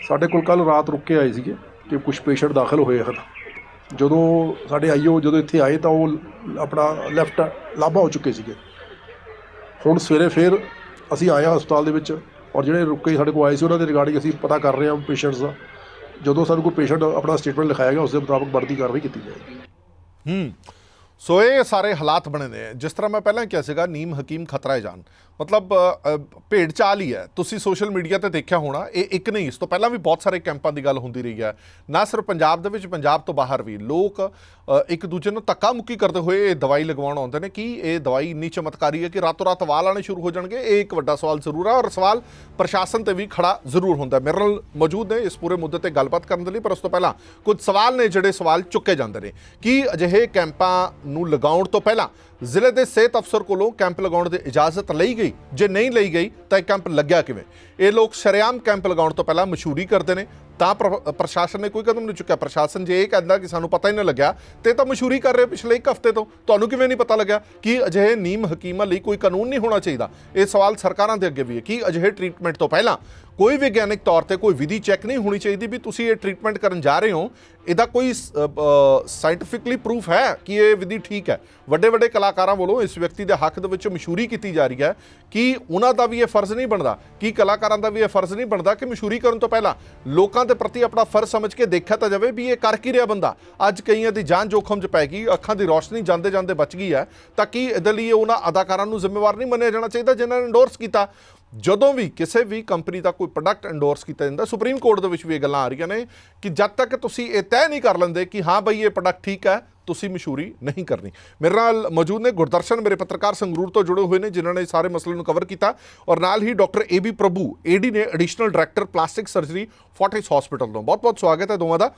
S8: ਸਾਡੇ ਕੋਲ ਕੱਲ ਰਾਤ ਰੁਕ ਕੇ ਆਏ ਸੀਗੇ, ਕਿ ਕੁਝ ਪੇਸ਼ੈਂਟ ਦਾਖਲ ਹੋਏ ਹਨ। ਜਦੋਂ ਸਾਡੇ ਆਈਓ ਜਦੋਂ ਇੱਥੇ ਆਏ ਤਾਂ ਉਹ ਆਪਣਾ ਲੈਫਟ ਲਾਭਾ ਹੋ ਚੁੱਕੇ ਸੀਗੇ। ਹੁਣ ਸਵੇਰੇ ਫੇਰ ਅਸੀਂ ਆਏ ਹਸਪਤਾਲ ਦੇ ਵਿੱਚ, ਔਰ ਜਿਹੜੇ ਰੁਕੇ ਸਾਡੇ ਕੋਲ ਆਏ ਸੀ, ਉਹਨਾਂ ਦੇ ਰਿਗਾਰਡਿੰਗ ਅਸੀਂ ਪਤਾ ਕਰ ਰਹੇ ਹਾਂ ਪੇਸ਼ੈਂਟਸ ਦਾ। ਜਦੋਂ ਸਾਨੂੰ ਕੋਈ ਪੇਸ਼ੈਂਟ ਆਪਣਾ ਸਟੇਟਮੈਂਟ ਲਿਖਾਏਗਾ ਉਸ ਦੇ ਮੁਤਾਬਕ ਬਣਦੀ ਕਾਰਵਾਈ ਕੀਤੀ ਜਾਏਗੀ।
S1: ਹੂੰ। ਸੋ ਇਹ ਸਾਰੇ ਹਾਲਾਤ ਬਣੇ ਨੇ। ਜਿਸ ਤਰ੍ਹਾਂ ਮੈਂ ਪਹਿਲਾਂ ਕਿਹਾ ਸੀਗਾ ਨੀਮ ਹਕੀਮ ਖਤਰਾ ਹੈ ਜਾਨ। ਮਤਲਬ ਅ, ਭੇਡ ਚਾਲ ਹੀ ਹੈ। ਤੁਸੀਂ ਸੋਸ਼ਲ ਮੀਡੀਆ ਤੇ ਦੇਖਿਆ ਹੋਣਾ ਇਹ ਇੱਕ ਨਹੀਂ। ਇਸ ਤੋਂ ਪਹਿਲਾਂ ਵੀ ਬਹੁਤ ਸਾਰੇ ਕੈਂਪਾਂ ਦੀ ਗੱਲ ਹੁੰਦੀ ਰਹੀ ਹੈ। ਨਾ ਸਿਰਫ ਪੰਜਾਬ ਦੇ ਵਿੱਚ ਪੰਜਾਬ ਤੋਂ ਬਾਹਰ ਵੀ। ਲੋਕ ਇੱਕ ਦੂਜੇ ਨੂੰ ਧੱਕਾ ਮੁੱਕੀ ਕਰਦੇ ਹੋਏ ਇਹ ਦਵਾਈ ਲਗਵਾਉਣ ਆਉਂਦੇ ਨੇ ਕਿ ਇਹ ਦਵਾਈ ਇੰਨੀ ਚਮਤਕਾਰੀ ਹੈ ਕਿ ਰਾਤੋਂ ਰਾਤ ਵਾਲ ਆਣੇ ਸ਼ੁਰੂ ਹੋ ਜਾਣਗੇ। ਇਹ ਇੱਕ ਵੱਡਾ ਸਵਾਲ ਜ਼ਰੂਰ ਹੈ ਔਰ ਸਵਾਲ ਪ੍ਰਸ਼ਾਸਨ ਤੇ ਵੀ ਖੜਾ ਜ਼ਰੂਰ ਹੁੰਦਾ ਮੇਰੇ ਨਾਲ ਮੌਜੂਦ ਨੇ ਇਸ ਪੂਰੇ ਮੁੱਦੇ ਤੇ ਗੱਲਬਾਤ ਕਰਨ ਦੇ ਲਈ ਪਰ ਉਸ ਤੋਂ ਪਹਿਲਾਂ ਕੁਝ ਸਵਾਲ ਨੇ ਜਿਹੜੇ ਸਵਾਲ ਚੁੱਕੇ ਜਾਂਦੇ ਨੇ। ਕਿ ਅਜਿਹੇ ਕੈਂਪਾਂ ਨੂੰ ਲਗਾਉਣ ਤੋਂ ਪਹਿਲਾਂ ਜ਼ਿਲ੍ਹੇ ਦੇ ਸਿਹਤ ਅਫਸਰ ਕੋਲੋਂ ਕੈਂਪ ਲਗਾਉਣ ਦੀ ਇਜਾਜ਼ਤ ਲਈ ਗਈ। ਜੇ ਨਹੀਂ ਲਈ ਗਈ, ਤਾਂ ਇਹ ਕੈਂਪ ਲੱਗਿਆ ਕਿਵੇਂ? ਇਹ ਲੋਕ ਸ਼ਰੇਆਮ ਕੈਂਪ ਲਗਾਉਣ ਤੋਂ ਪਹਿਲਾਂ ਮਸ਼ਹੂਰੀ ਕਰਦੇ ਨੇ, ਤਾਂ ਪ੍ਰਸ਼ਾਸਨ ਨੇ ਕੋਈ ਕਦਮ ਨਹੀਂ ਚੁੱਕਿਆ। ਪ੍ਰਸ਼ਾਸਨ ਜੇ ਇਹ ਕਹਿੰਦਾ ਕਿ ਸਾਨੂੰ ਪਤਾ ਹੀ ਨਹੀਂ ਲੱਗਿਆ, ਤੇ ਤਾਂ ਮਸ਼ਹੂਰੀ ਕਰ ਰਹੇ ਪਿਛਲੇ ਇੱਕ ਹਫ਼ਤੇ ਤੋਂ। ਤੁਹਾਨੂੰ ਕਿਵੇਂ ਨਹੀਂ ਪਤਾ ਲੱਗਿਆ ਕਿ ਅਜਿਹੇ ਨੀਮ ਹਕੀਮਾਂ ਲਈ ਕੋਈ ਕਾਨੂੰਨ ਨਹੀਂ ਹੋਣਾ ਚਾਹੀਦਾ? ਇਹ ਸਵਾਲ ਸਰਕਾਰਾਂ ਦੇ ਅੱਗੇ ਵੀ ਹੈ। ਕਿ ਅਜਿਹੇ ਟ੍ਰੀਟਮੈਂਟ ਤੋਂ ਪਹਿਲਾਂ ਕੋਈ ਵਿਗਿਆਨਿਕ ਤੌਰ ਤੇ ਕੋਈ ਵਿਧੀ ਚੈੱਕ ਨਹੀਂ ਹੋਣੀ ਚਾਹੀਦੀ ਵੀ ਤੁਸੀਂ ਇਹ ਟ੍ਰੀਟਮੈਂਟ ਕਰਨ ਜਾ ਰਹੇ ਹੋ। ਇਹਦਾ ਕੋਈ ਸਾਇੰਟੀਫਿਕਲੀ ਪ੍ਰੂਫ ਹੈ ਕਿ ਇਹ ਵਿਧੀ ਠੀਕ ਹੈ? ਵੱਡੇ ਵੱਡੇ ਕਲਾਕਾਰਾਂ ਵੱਲੋਂ ਇਸ ਵਿਅਕਤੀ ਦੇ ਹੱਕ ਦੇ ਵਿੱਚ ਮਸ਼ਹੂਰੀ ਕੀਤੀ ਜਾ ਰਹੀ ਹੈ ਕਿ ਉਹਨਾਂ ਦਾ ਵੀ ਇਹ ਫਰਜ਼ ਨਹੀਂ ਬਣਦਾ, ਕਿ ਕਲਾਕਾਰਾਂ ਦਾ ਵੀ ਇਹ ਫਰਜ਼ ਨਹੀਂ ਬਣਦਾ ਕਿ ਮਸ਼ਹੂਰੀ ਕਰਨ ਤੋਂ ਪਹਿਲਾਂ ਲੋਕਾਂ ਦੇ ਪ੍ਰਤੀ ਆਪਣਾ ਫਰਜ਼ ਸਮਝ ਕੇ ਦੇਖਿਆ ਤਾਂ ਜਾਵੇ ਵੀ ਇਹ ਕਰ ਕੀ ਰਿਹਾ ਬੰਦਾ। ਅੱਜ ਕਈਆਂ ਦੀ ਜਾਨ ਜੋਖਮ 'ਚ ਪੈ ਗਈ, ਅੱਖਾਂ ਦੀ ਰੋਸ਼ਨੀ ਜਾਂਦੇ ਜਾਂਦੇ ਬਚ ਗਈ ਹੈ ਤਾਂ ਕੀ ਇਹਦੇ ਲਈ ਉਹਨਾਂ ਅਦਾਕਾਰਾਂ ਨੂੰ ਜ਼ਿੰਮੇਵਾਰ ਨਹੀਂ ਮੰਨਿਆ ਜਾਣਾ ਚਾਹੀਦਾ ਜਿਨ੍ਹਾਂ ਨੇ ਇੰਡੋਰਸ ਕੀਤਾ? ਜਦੋਂ ਵੀ ਕਿਸੇ ਵੀ ਕੰਪਨੀ ਦਾ ਕੋਈ ਪ੍ਰੋਡਕਟ ਇੰਡੋਰਸ ਕੀਤਾ ਜਾਂਦਾ ਸੁਪਰੀਮ ਕੋਰਟ ਦੇ ਵਿੱਚ ਵੀ ਇਹ ਗੱਲਾਂ ਆ ਰਹੀਆਂ ਨੇ ਕਿ ਜਦ ਤੱਕ ਤੁਸੀਂ ਇਹ ਤੈਅ ਨਹੀਂ ਕਰ ਲੈਂਦੇ ਕਿ ਹਾਂ ਬਈ ਇਹ ਪ੍ਰੋਡਕਟ ਠੀਕ ਹੈ, ਤੁਸੀਂ ਮਸ਼ਹੂਰੀ ਨਹੀਂ ਕਰਨੀ। ਮੇਰੇ ਨਾਲ ਮੌਜੂਦ ਨੇ ਗੁਰਦਰਸ਼ਨ, ਮੇਰੇ ਪੱਤਰਕਾਰ ਸੰਗਰੂਰ ਤੋਂ ਜੁੜੇ ਹੋਏ ਨੇ, ਜਿਨ੍ਹਾਂ ਨੇ ਸਾਰੇ ਮਸਲੇ ਨੂੰ ਕਵਰ ਕੀਤਾ ਔਰ ਨਾਲ ਹੀ ਡਾਕਟਰ ਏ ਬੀ ਪ੍ਰਭੂ ਏਡੀ ਨੇ additional director plastic surgery Fortis hospital ਤੋਂ। ਬਹੁਤ ਬਹੁਤ ਸਵਾਗਤ ਹੈ ਦੋਵਾਂ ਦਾ।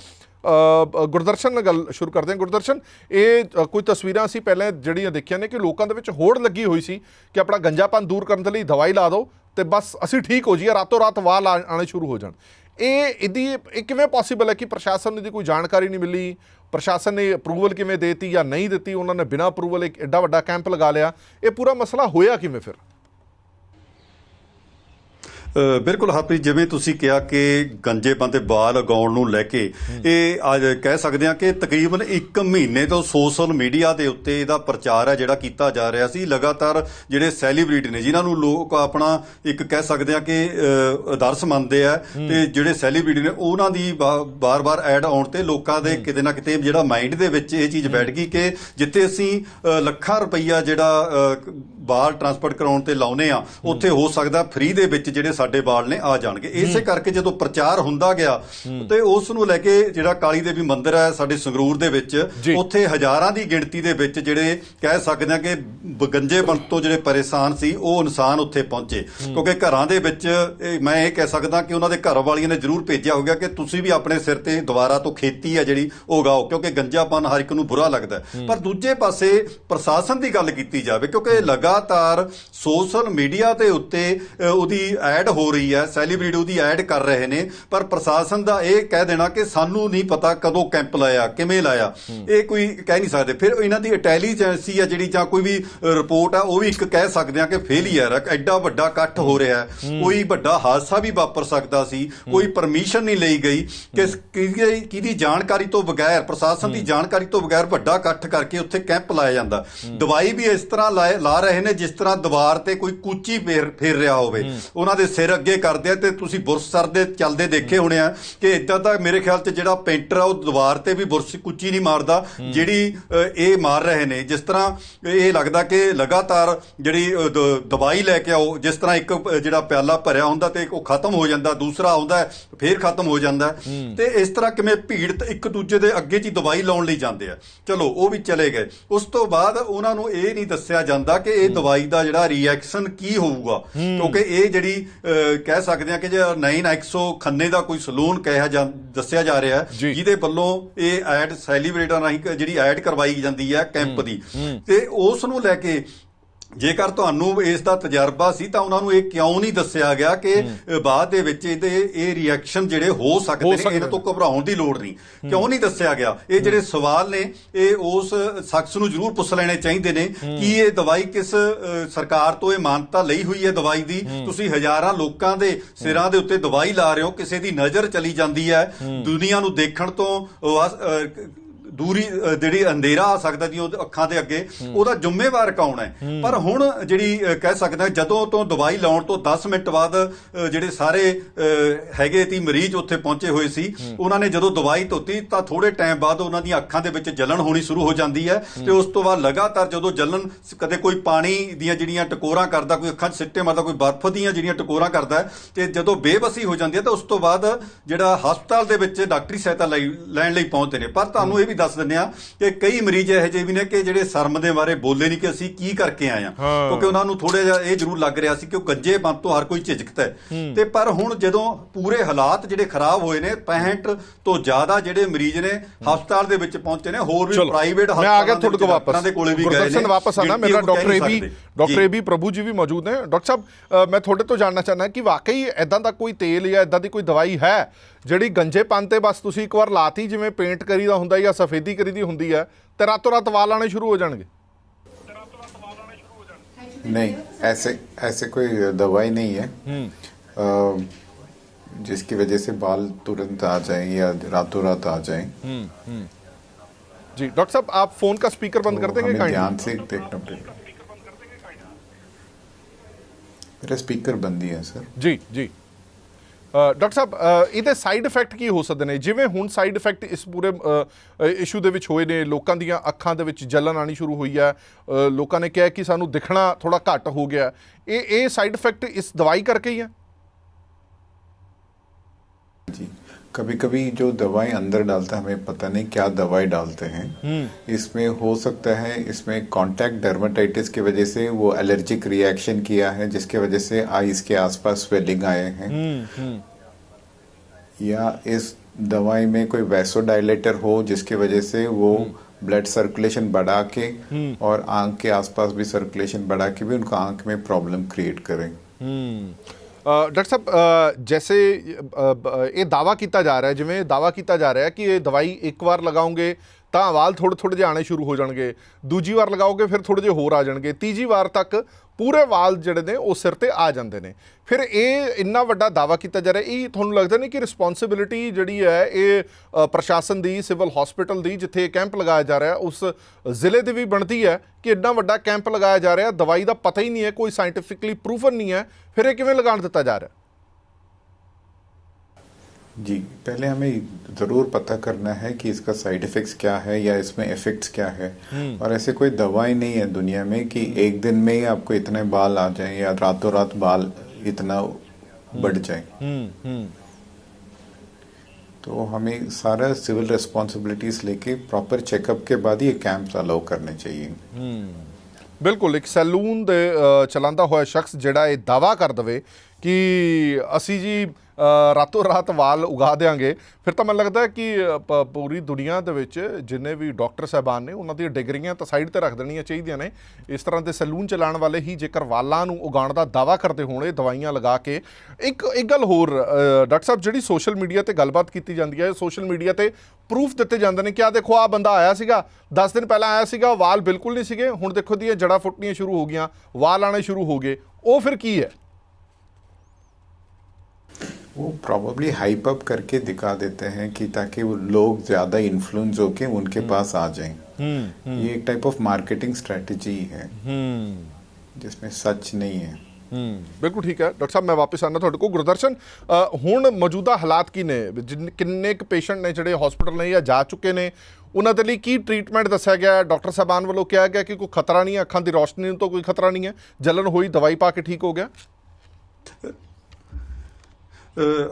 S1: ਗੁਰਦਰਸ਼ਨ ਨਾਲ ਗੱਲ ਸ਼ੁਰੂ ਕਰਦੇ ਹਾਂ। ਗੁਰਦਰਸ਼ਨ, ਇਹ ਕੋਈ ਤਸਵੀਰਾਂ ਅਸੀਂ ਪਹਿਲਾਂ ਜਿਹੜੀਆਂ ਦੇਖੀਆਂ ਨੇ ਕਿ ਲੋਕਾਂ ਦੇ ਵਿੱਚ ਹੋੜ ਲੱਗੀ ਹੋਈ ਸੀ ਕਿ ਆਪਣਾ ਗੰਜਾਪਨ ਦੂਰ ਕਰਨ ਦੇ ਲਈ ਦਵਾਈ ਲਾ ਦਿਓ ਤੇ ਬਸ ਅਸੀਂ ਠੀਕ ਹੋ ਜਾਈਏ, ਰਾਤੋਂ ਰਾਤ ਵਾਲ ਆ- ਆਉਣੇ ਸ਼ੁਰੂ ਹੋ ਜਾਣ। ਇਹ ਇਹਦੀ, ਇਹ ਕਿਵੇਂ ਪੋਸੀਬਲ ਹੈ ਕਿ ਪ੍ਰਸ਼ਾਸਨ ਨੂੰ ਇਹਦੀ ਕੋਈ ਜਾਣਕਾਰੀ ਨਹੀਂ ਮਿਲੀ? ਪ੍ਰਸ਼ਾਸਨ ਨੇ ਅਪਰੂਵਲ ਕਿਵੇਂ ਦੇਤੀ ਜਾਂ ਨਹੀਂ ਦਿੱਤੀ? ਉਹਨਾਂ ਨੇ ਬਿਨਾਂ ਅਪਰੂਵਲ ਇੱਕ ਐਡਾ ਵੱਡਾ ਕੈਂਪ ਲਗਾ ਲਿਆ। ਇਹ ਪੂਰਾ ਮਸਲਾ ਹੋਇਆ ਕਿਵੇਂ ਫਿਰ?
S4: ਬਿਲਕੁਲ ਹਰਪ੍ਰੀਤ ਜਿਵੇਂ ਤੁਸੀਂ ਕਿਹਾ ਕਿ ਗੰਜੇਪਨ ਤੇ ਬਾਲ ਉਗਾਉਣ ਨੂੰ ਲੈ ਕੇ ਇਹ ਅੱਜ ਕਹਿ ਸਕਦੇ ਹਾਂ ਕਿ ਤਕਰੀਬਨ 1 ਮਹੀਨੇ ਤੋਂ ਸੋਸ਼ਲ ਮੀਡੀਆ ਦੇ ਉੱਤੇ ਇਹਦਾ ਪ੍ਰਚਾਰ ਹੈ ਜਿਹੜਾ ਕੀਤਾ ਜਾ ਰਿਹਾ ਸੀ। ਲਗਾਤਾਰ ਜਿਹੜੇ ਸੈਲੀਬ੍ਰਿਟੀ ਨੇ ਜਿਨ੍ਹਾਂ ਨੂੰ ਲੋਕ ਆਪਣਾ ਇੱਕ ਕਹਿ ਸਕਦੇ ਆ ਕਿ ਆਦਰਸ਼ ਮੰਨਦੇ ਆ ਤੇ ਜਿਹੜੇ ਸੈਲੀਬ੍ਰਿਟੀ ਨੇ ਉਹਨਾਂ ਦੀ ਬਾਰ-ਬਾਰ ਐਡ ਆਉਣ ਤੇ ਲੋਕਾਂ ਦੇ ਕਿਤੇ ਨਾ ਕਿਤੇ ਜਿਹੜਾ ਮਾਈਂਡ ਦੇ ਵਿੱਚ ਇਹ ਚੀਜ਼ ਬੈਠ ਗਈ ਕਿ ਜਿੱਥੇ ਅਸੀਂ ਲੱਖਾਂ ਰੁਪਈਆ ਜਿਹੜਾ ਬਾਲ ਟਰਾਂਸਪੋਰਟ ਕਰਾਉਣ ਤੇ ਲਾਉਨੇ ਆ ਉੱਥੇ ਹੋ ਸਕਦਾ ਫ੍ਰੀ ਦੇ ਵਿੱਚ ਜਿਹੜੇ ਸਾਡੇ ਬਾਲ ਨੇ ਆ ਜਾਣਗੇ। ਇਸੇ ਕਰਕੇ ਜਦੋਂ ਪ੍ਰਚਾਰ ਹੁੰਦਾ ਗਿਆ ਤੇ ਉਸ ਨੂੰ ਲੈ ਕੇ ਜਿਹੜਾ ਕਾਲੀ ਦੇਵੀ ਮੰਦਿਰ ਹੈ ਸਾਡੇ ਸੰਗਰੂਰ ਦੇ ਵਿੱਚ। ਉੱਥੇ ਹਜ਼ਾਰਾਂ ਦੀ ਗਿਣਤੀ ਦੇ ਵਿੱਚ ਜਿਹੜੇ ਕਹਿ ਸਕਦੇ ਆ ਕਿ ਬਗੰਜੇ ਬੰਦ ਤੋਂ ਜਿਹੜੇ ਪਰੇਸ਼ਾਨ ਸੀ ਉਹ ਇਨਸਾਨ ਉੱਥੇ ਪਹੁੰਚੇ। ਕਿਉਂਕਿ ਘਰਾਂ ਦੇ ਵਿੱਚ ਮੈਂ ਇਹ ਕਹਿ ਸਕਦਾ ਕਿ ਉਹਨਾਂ ਦੇ ਘਰ ਵਾਲੀਆਂ ਨੇ ਜ਼ਰੂਰ ਭੇਜਿਆ ਹੋਊਗਾ ਕਿ ਤੁਸੀਂ ਵੀ ਆਪਣੇ ਸਿਰ ਤੇ ਦੁਬਾਰਾ ਤੋਂ ਖੇਤੀ ਹੈ ਜਿਹੜੀ ਉਹ ਉਗਾਓ ਕਿਉਂਕਿ ਗੰਜਾਪਨ ਹਰ ਇੱਕ ਨੂੰ ਬੁਰਾ ਲੱਗਦਾ। ਪਰ ਦੂਜੇ ਪਾਸੇ ਪ੍ਰਸ਼ਾਸਨ ਦੀ ਗੱਲ ਕੀਤੀ ਜਾਵੇ ਕਿਉਂਕਿ ਲਗਾਤਾਰ ਸੋਸ਼ਲ ਮੀਡੀਆ ਦੇ ਉੱਤੇ ਉਹਦੀ ਐਡ ਹੋ ਰਹੀ ਹੈ ਸੈਲੀਬ੍ਰਿਟੀ ਉਹਦੀ ਐਡ ਕਰ ਰਹੇ ਨੇ ਪਰ ਪ੍ਰਸ਼ਾਸਨ ਦਾ ਇਹ ਕਹਿ ਦੇਣਾ ਕਿ ਸਾਨੂੰ ਨਹੀਂ ਪਤਾ ਕਦੋਂ ਕੈਂਪ ਲਾਇਆ ਕਿਵੇਂ ਲਾਇਆ। ਇਹ ਕੋਈ ਕਹਿ ਨਹੀਂ ਸਕਦੇ। ਫਿਰ ਇਹਨਾਂ ਦੀ ਇੰਟੈਲੀਜੈਂਸੀ ਹੈ ਜਿਹੜੀ ਜਾਂ ਕੋਈ ਵੀ ਰਿਪੋਰਟ ਆ ਉਹ ਵੀ ਇੱਕ ਕਹਿ ਸਕਦੇ ਆ ਕਿ ਫੇਲੀਅਰ ਹੈ। ਐਡਾ ਵੱਡਾ ਇਕੱਠ ਹੋ ਰਿਹਾ ਹੈ। ਕੋਈ ਵੱਡਾ ਹਾਦਸਾ ਵੀ ਵਾਪਰ ਸਕਦਾ ਸੀ ਕੋਈ ਪਰਮਿਸ਼ਨ ਨਹੀਂ ਲਈ ਗਈ ਕਿ ਕਿਹਦੀ ਜਾਣਕਾਰੀ ਤੋਂ ਬਗੈਰ ਪ੍ਰਸ਼ਾਸਨ ਦੀ ਜਾਣਕਾਰੀ ਤੋਂ ਬਗੈਰ ਵੱਡਾ ਇਕੱਠ ਕਰਕੇ ਉੱਥੇ ਕੈਂਪ ਲਾਇਆ ਜਾਂਦਾ। ਦਵਾਈ ਵੀ ਇਸ ਤਰ੍ਹਾਂ ਲਾ ਰਹੇ ਨੇ ਜਿਸ ਤਰ੍ਹਾਂ ਦੀਵਾਰ ਤੇ ਕੋਈ ਕੂਚੀ ਫੇਰ ਫੇਰ ਰਿਹਾ ਹੋਵੇ ਉਹਨਾਂ ਦੇ ਸਿਰ ਅੱਗੇ ਕਰਦੇ ਆ ਤੇ ਤੁਸੀਂ ਬੁਰਸ਼ ਸਰ ਦੇ ਚੱਲਦੇ ਦੇਖੇ ਹੋਣੇ ਆ ਕਿ ਇਦਾਂ ਤਾਂ ਮੇਰੇ ਖਿਆਲ 'ਚ ਜਿਹੜਾ ਪੇਂਟਰ ਆ ਉਹ ਦੀਵਾਰ ਤੇ ਵੀ ਬੁਰਸ਼ ਕੂਚੀ ਨਹੀਂ ਮਾਰਦਾ ਜਿਹੜੀ ਇਹ ਮਾਰ ਰਹੇ ਨੇ। ਜਿਸ ਤਰ੍ਹਾਂ ਇਹ ਲੱਗਦਾ ਕਿ ਲਗਾਤਾਰ ਜਿਹੜੀ ਦਵਾਈ ਲੈ ਕੇ ਆਓ ਜਿਸ ਤਰ੍ਹਾਂ ਇੱਕ ਜਿਹੜਾ ਪਿਆਲਾ ਭਰਿਆ ਹੁੰਦਾ ਤੇ ਉਹ ਖਤਮ ਹੋ ਜਾਂਦਾ ਦੂਸਰਾ ਆਉਂਦਾ ਫੇਰ ਖਤਮ ਹੋ ਜਾਂਦਾ। ਤੇ ਇਸ ਤਰ੍ਹਾਂ ਕਿਵੇਂ ਭੀੜ ਤੇ ਇੱਕ ਦੂਜੇ ਦੇ ਅੱਗੇ 'ਚ ਹੀ ਦਵਾਈ ਲਾਉਣ ਲਈ ਜਾਂਦੇ ਆ। ਚਲੋ ਉਹ ਵੀ ਚਲੇ ਗਏ। ਉਸ ਤੋਂ ਬਾਅਦ ਉਹਨਾਂ ਨੂੰ ਇਹ ਨਹੀਂ ਦੱਸਿਆ ਜਾਂਦਾ ਕਿ ਇਹ ਦਵਾਈ ਦਾ ਜਿਹੜਾ ਰਿਐਕਸ਼ਨ ਕੀ ਹੋਊਗਾ? ਕਿਉਂਕਿ ਇਹ ਜਿਹੜੀ ਕਹਿ ਸਕਦੇ ਆ ਕਿ ਜੇ 9xo ਖੰਨੇ ਦਾ ਕੋਈ ਸਲੂਨ ਕਿਹਾ ਜਾਂ ਦੱਸਿਆ ਜਾ ਰਿਹਾ ਹੈ। ਜਿਹਦੇ ਵੱਲੋਂ ਇਹ ਐਡ ਸੈਲੀਬ੍ਰੇਟਰ ਰਾਹੀਂ ਜਿਹੜੀ ਐਡ ਕਰਵਾਈ ਜਾਂਦੀ ਹੈ ਕੈਂਪ ਦੀ ਤੇ ਉਸ ਨੂੰ ਲੈ ਕੇ ਜੇਕਰ ਤੁਹਾਨੂੰ ਇਸ ਦਾ ਤਜਰਬਾ ਸੀ ਤਾਂ ਉਹਨਾਂ ਨੂੰ ਇਹ ਕਿਉਂ ਨਹੀਂ ਦੱਸਿਆ ਗਿਆ ਕਿ ਬਾਅਦ ਦੇ ਵਿੱਚ ਇਹਦੇ ਇਹ ਰਿਐਕਸ਼ਨ ਜਿਹੜੇ ਹੋ ਸਕਦੇ ਨੇ ਇਹਨਾਂ ਤੋਂ ਘਬਰਾਉਣ ਦੀ ਲੋੜ ਨਹੀਂ। ਕਿਉਂ ਨਹੀਂ ਦੱਸਿਆ ਗਿਆ? ਇਹ ਜਿਹੜੇ ਸਵਾਲ ਨੇ ਇਹ ਉਸ ਸ਼ਖਸ ਨੂੰ ਜ਼ਰੂਰ ਪੁੱਛ ਲੈਣੇ ਚਾਹੀਦੇ ਨੇ ਕਿ ਇਹ ਦਵਾਈ ਕਿਸ ਸਰਕਾਰ ਤੋਂ ਇਹ ਮਾਨਤਾ ਲਈ ਹੋਈ ਹੈ ਦਵਾਈ ਦੀ? ਤੁਸੀਂ ਹਜ਼ਾਰਾਂ ਲੋਕਾਂ ਦੇ ਸਿਰਾਂ ਦੇ ਉੱਤੇ ਦਵਾਈ ਲਾ ਰਹੇ ਹੋ ਕਿਸੇ ਦੀ ਨਜ਼ਰ ਚਲੀ ਜਾਂਦੀ ਹੈ। ਦੁਨੀਆ ਨੂੰ ਦੇਖਣ ਤੋਂ ਦੂਰੀ ਜਿਹੜੀ ਅੰਧੇਰਾ ਆ ਸਕਦਾ ਜੀ ਉਹਦੇ ਅੱਖਾਂ ਦੇ ਅੱਗੇ ਉਹਦਾ ਜ਼ਿੰਮੇਵਾਰ ਕੌਣ ਹੈ? ਪਰ ਹੁਣ ਜਿਹੜੀ ਕਹਿ ਸਕਦਾ ਜਦੋਂ ਤੋਂ ਦਵਾਈ ਲਾਉਣ ਤੋਂ 10 ਮਿੰਟ ਬਾਅਦ ਜਿਹੜੇ ਸਾਰੇ ਹੈਗੇ ਤੀ ਮਰੀਜ਼ ਉੱਥੇ ਪਹੁੰਚੇ ਹੋਏ ਸੀ ਉਹਨਾਂ ਨੇ ਜਦੋਂ ਦਵਾਈ ਧੋਤੀ ਤਾਂ ਥੋੜੇ ਟਾਈਮ ਬਾਅਦ ਉਹਨਾਂ ਦੀਆਂ ਅੱਖਾਂ ਦੇ ਵਿੱਚ ਜਲਨ ਹੋਣੀ ਸ਼ੁਰੂ ਹੋ ਜਾਂਦੀ ਹੈ ਤੇ ਉਸ ਤੋਂ ਬਾਅਦ ਲਗਾਤਾਰ ਜਦੋਂ ਜਲਨ ਸ- ਕਦੇ ਕੋਈ ਪਾਣੀ ਦੀਆਂ ਜਿਹੜੀਆਂ ਟਕੋਰਾਂ ਕਰਦਾ ਕੋਈ ਅੱਖਾਂ 'ਚ ਸਿੱਟੇ ਮਾਰਦਾ ਕੋਈ ਬਰਫ਼ ਦੀਆਂ ਜਿਹੜੀਆਂ ਟਕੋਰਾਂ ਕਰਦਾ ਤੇ ਜਦੋਂ ਬੇਬਸੀ ਹੋ ਜਾਂਦੀ ਹੈ ਤਾਂ ਉਸ ਤੋਂ ਬਾਅਦ ਜਿਹੜਾ ਹਸਪਤਾਲ ਦੇ ਵਿੱਚ ਡਾਕਟਰੀ ਸਹਾਇਤਾ ਲੈਣ ਲਈ ਪਹੁੰਚਦੇ ਨੇ। ਪਰ ਤੁਹਾਨੂੰ ਇਹ ਵੀ ਦੱਸ ਦਿੰਦੇ ਆ ਕਿ ਕਈ ਮਰੀਜ਼ ਇਹੋ ਜਿਹੇ ਵੀ ਨੇ ਕਿ ਜਿਹੜੇ ਸ਼ਰਮ ਦੇ ਬਾਰੇ ਬੋਲੇ ਨਹੀਂ ਕਿ ਅਸੀਂ ਕੀ ਕਰਕੇ ਆਏ ਆ। ਕਿਉਂਕਿ ਉਹਨਾਂ ਨੂੰ ਥੋੜਾ ਜਿਹਾ ਇਹ ਜ਼ਰੂਰ ਲੱਗ ਰਿਹਾ ਸੀ ਕਿ ਉਹ ਗੱਜੇ ਬੰਦ ਤੋਂ ਹਰ ਕੋਈ ਝਿਜਕਦਾ ਹੈ। ਤੇ ਪਰ ਹੁਣ ਜਦੋਂ ਪੂਰੇ ਹਾਲਾਤ ਜਿਹੜੇ ਖਰਾਬ ਹੋਏ ਨੇ 65 ਤੋਂ ਜ਼ਿਆਦਾ ਜਿਹੜੇ ਮਰੀਜ਼ ਨੇ ਹਸਪਤਾਲ ਦੇ ਵਿੱਚ ਪਹੁੰਚੇ ਨੇ ਹੋਰ ਵੀ ਪ੍ਰਾਈਵੇਟ
S1: ਮੈਂ ਆ ਗਿਆ
S4: ਹਸਪਤਾਲਾਂ ਦੇ
S1: ਤੁਹਾਡੇ ਕੋਲ
S4: ਵਿੱਚ ਡਾਕਟਰਾਂ
S1: ਵਾਪਸ
S4: ਦੇ ਕੋਲੇ ਵੀ ਗਏ ਨੇ
S1: ਵਾਪਸ ਆਣਾ ਮੇਰਾ ਡਾਕਟਰ ਏਬੀ। ਡਾਕਟਰ। ਏਬੀ ਪ੍ਰਭੂ ਜੀ ਵੀ ਮੌਜੂਦ ਨੇ। ਡਾਕਟਰ ਸਾਹਿਬ ਮੈਂ ਤੁਹਾਡੇ ਤੋਂ ਜਾਣਨਾ ਚਾਹੁੰਦਾ ਕਿ ਵਾਕਈ ਐਦਾਂ ਦਾ ਕੋਈ ਤੇਲ ਜਾਂ ਐਦਾਂ ਦੀ ਕੋਈ ਦਵਾਈ ਹੈ? ਜਿਹੜੀ ਗੰਜੇਪਨ ਤੇ ਬਸ ਤੁਸੀਂ ਇੱਕ ਵਾਰ ਲਾਤੀ ਜਿਵੇਂ ਪੇਂਟ ਕਰੀਦਾ ਹੁੰਦਾ ਜਾਂ ਸਫੇਦੀ ਕਰੀਦੀ ਹੁੰਦੀ ਹੈ ਤੇ ਰਾਤੋਂ ਰਾਤ ਵਾਲ ਆਣੇ ਸ਼ੁਰੂ ਹੋ ਜਾਣਗੇ
S5: नहीं ऐसे ऐसे कोई दवाई नहीं है अ, जिसकी वजह से बाल तुरंत आ जाएं या रातों रात आ जाएं
S1: जी डॉक्टर साहब आप फोन का स्पीकर बंद कर
S5: तो
S1: देंगे
S5: हमें
S1: काइंडली
S5: ध्यान से देखना पड़ेगा मेरा स्पीकर बंद ही है सर
S1: ਜੀ ਜੀ ਅ, ਡਾਕਟਰ ਸਾਹਿਬ ਇਹਦੇ ਸਾਈਡ ਇਫੈਕਟ ਕੀ ਹੋ ਸਕਦੇ ਨੇ? ਜਿਵੇਂ ਹੁਣ ਸਾਈਡ ਇਫੈਕਟ ਇਸ ਪੂਰੇ ਇਸ਼ੂ ਦੇ ਵਿੱਚ ਹੋਏ ਨੇ, ਲੋਕਾਂ ਦੀਆਂ ਅੱਖਾਂ ਦੇ ਵਿੱਚ ਜਲਨ ਆਣੀ ਸ਼ੁਰੂ ਹੋਈ ਹੈ। ਲੋਕਾਂ ਨੇ ਕਿਹਾ ਕਿ ਸਾਨੂੰ ਦਿਖਣਾ ਥੋੜਾ ਘੱਟ ਹੋ ਗਿਆ। ਇਹ ਇਹ ਸਾਈਡ ਇਫੈਕਟ ਇਸ ਦਵਾਈ ਕਰਕੇ ਹੀ ਹੈ?
S5: ਜੀ। कभी कभी जो दवाई अंदर डालता है हमें पता नहीं क्या दवाई डालते हैं। इसमें हो सकता है इसमें कॉन्टैक्ट डर्माटाइटिस की वजह से वो एलर्जिक रिएक्शन किया है जिसके वजह से आईज के आसपास स्वेलिंग आए हैं। या इस दवाई में कोई वैसोडाइलेटर हो जिसकी वजह से वो ब्लड सर्कुलेशन बढ़ा के और आँख के आसपास भी सर्कुलेशन बढ़ा के भी उनको आँख में प्रॉब्लम क्रिएट करें।
S1: ਡਾਕਟਰ ਸਾਹਿਬ ਜੈਸੇ ਇਹ ਦਾਵਾ ਕੀਤਾ ਜਾ ਰਿਹਾ ਜਿਵੇਂ ਦਾਵਾ ਕੀਤਾ ਜਾ ਰਿਹਾ ਕਿ ਇਹ ਦਵਾਈ ਇੱਕ ਵਾਰ ਲਗਾਉਂਗੇ ਤਾਂ ਵਾਲ ਥੋੜੇ ਥੋੜੇ ਜਿਹੇ ਆਣੇ ਸ਼ੁਰੂ ਹੋ ਜਾਣਗੇ। ਦੂਜੀ ਵਾਰ ਲਗਾਓਗੇ, ਫਿਰ ਥੋੜੇ ਜਿਹੇ ਹੋਰ ਆ ਜਾਣਗੇ। ਤੀਜੀ ਵਾਰ ਤੱਕ ਪੂਰੇ ਵਾਲ ਜਿਹੜੇ ਨੇ, ਉਹ ਸਿਰ ਤੇ ਆ ਜਾਂਦੇ ਨੇ। ਫਿਰ ਇਹ ਇੰਨਾ ਵੱਡਾ ਦਾਵਾ ਕੀਤਾ ਜਾ ਰਿਹਾ। ਇਹ ਤੁਹਾਨੂੰ ਲੱਗਦਾ ਨਹੀਂ ਕਿ ਰਿਸਪੌਂਸਿਬਿਲਿਟੀ ਜਿਹੜੀ ਹੈ, ਇਹ ਪ੍ਰਸ਼ਾਸਨ ਦੀ ਸਿਵਲ ਹਸਪੀਟਲ ਦੀ, ਜਿੱਥੇ ਇਹ ਕੈਂਪ ਲਗਾਇਆ ਜਾ ਰਿਹਾ, ਉਸ ਜ਼ਿਲ੍ਹੇ ਦੀ ਵੀ ਬਣਦੀ ਹੈ ਕਿ ਇੰਨਾ ਵੱਡਾ ਕੈਂਪ ਲਗਾਇਆ ਜਾ ਰਿਹਾ। ਦਵਾਈ ਦਾ ਪਤਾ ਹੀ ਨਹੀਂ ਹੈ, ਕੋਈ ਸਾਇੰਟੀਫਿਕਲੀ ਪ੍ਰੂਫਨ ਨਹੀਂ ਹੈ। ਫਿਰ ਇਹ ਕਿਵੇਂ ਲਗਾਉਣ ਦਿੱਤਾ ਜਾ ਰਿਹਾ?
S5: जी पहले हमें ज़रूर पता करना है कि इसका साइड इफ़ेक्ट्स क्या है या इसमें इफ़ेक्ट्स क्या है और ऐसे कोई दवाई नहीं है दुनिया में कि एक दिन में ही आपको इतने बाल आ जाएं या रातों रात बाल इतना बढ़ जाए तो हमें सारा सिविल रिस्पॉन्सिबिलिटीज लेके प्रॉपर चेकअप के बाद ही ये कैंप्स अलाउ करने चाहिए
S1: ਬਿਲਕੁਲ ਇੱਕ ਸੈਲੂਨ ਦੇ ਅ, ਚਲਾਉਂਦਾ ਹੋਇਆ ਸ਼ਖਸ ਜਿਹੜਾ ਇਹ ਦਾਵਾ ਕਰ ਦਵੇ ਕਿ ਅਸੀਂ ਜੀ ਰਾਤੋਂ ਰਾਤ ਵਾਲ ਉਗਾ ਦੇਾਂਗੇ ਫਿਰ ਤਾਂ ਮੈਨੂੰ ਲੱਗਦਾ ਕਿ ਪੂਰੀ ਦੁਨੀਆ ਦੇ ਵਿੱਚ ਜਿੰਨੇ ਵੀ ਡਾਕਟਰ ਸਾਹਿਬਾਨ ਨੇ, ਉਹਨਾਂ ਦੀਆਂ ਡਿਗਰੀਆਂ ਤਾਂ ਸਾਈਡ ਤੇ ਰੱਖ ਦੇਣੀਆਂ ਚਾਹੀਦੀਆਂ ਨੇ। ਇਸ ਤਰ੍ਹਾਂ ਦੇ ਸੈਲੂਨ ਚਲਾਉਣ ਵਾਲੇ ਹੀ ਜੇਕਰ ਵਾਲਾਂ ਨੂੰ ਉਗਾਉਣ ਦਾ ਦਾਵਾ ਕਰਦੇ ਹੋਣ, ਇਹ ਦਵਾਈਆਂ ਲਗਾ ਕੇ। ਇੱਕ ਇੱਕ ਗੱਲ ਹੋਰ ਡਾਕਟਰ ਸਾਹਿਬ, ਜਿਹੜੀ ਸੋਸ਼ਲ ਮੀਡੀਆ ਤੇ ਗੱਲਬਾਤ ਕੀਤੀ ਜਾਂਦੀ ਹੈ, ਸੋਸ਼ਲ ਮੀਡੀਆ ਤੇ ਪ੍ਰੂਫ ਦਿੱਤੇ ਜਾਂਦੇ ਨੇ ਕਿ ਆ ਦੇਖੋ ਆ ਬੰਦਾ ਆਇਆ ਸੀਗਾ 10 ਦਿਨ ਪਹਿਲਾਂ ਆਇਆ ਸੀਗਾ ਵਾਲ ਬਿਲਕੁਲ ਨਹੀਂ ਸੀਗੇ। ਹੁਣ ਦੇਖੋ ਦੀਆਂ ਜੜਾ ਫੁੱਟਣੀਆਂ ਸ਼ੁਰੂ ਹੋ ਗਈਆਂ, ਵਾਲ ਆਣੇ ਸ਼ੁਰੂ ਹੋ ਗਏ। ਉਹ ਫਿਰ ਕੀ ਹੈ?
S5: वो प्रॉब्ली हाइप अप करके दिखा देते हैं कि ताकि वो लोग ज़्यादा इन्फ्लुएंस होके उनके पास आ जाएं ये एक टाइप ऑफ मार्केटिंग स्ट्रेटजी है जिसमें सच नहीं है
S1: ਹੂੰ ਬਿਲਕੁਲ ਠੀਕ ਹੈ ਡਾਕਟਰ ਸਾਹਿਬ ਮੈਂ ਵਾਪਸ ਆਉਣਾ ਤੁਹਾਡੇ ਕੋਲ ਗੁਰਦਰਸ਼ਨ ਅ, ਹੁਣ ਮੌਜੂਦਾ ਹਾਲਾਤ ਕੀ ਨੇ ਜਿਨ- ਕਿੰਨੇ ਕੁ ਪੇਸ਼ੈਂਟ ਨੇ ਜਿਹੜੇ ਹਸਪੀਟਲ ਨੇ ਜਾਂ ਜਾ ਚੁੱਕੇ ਨੇ ਉਹਨਾਂ ਦੇ ਲਈ ਕੀ ਟ੍ਰੀਟਮੈਂਟ ਦੱਸਿਆ ਗਿਆ ਹੈ ਡਾਕਟਰ ਸਾਹਿਬਾਨ ਵੱਲੋਂ ਕਿਹਾ ਗਿਆ ਕਿ ਕੋਈ ਖਤਰਾ ਨਹੀਂ ਹੈ ਅੱਖਾਂ ਦੀ ਰੋਸ਼ਨੀ ਨੂੰ ਤਾਂ ਕੋਈ ਖਤਰਾ ਨਹੀਂ ਹੈ ਜਲਨ ਹੋਈ ਦਵਾਈ ਪਾ ਕੇ ਠੀਕ ਹੋ ਗਿਆ
S4: ਅਹ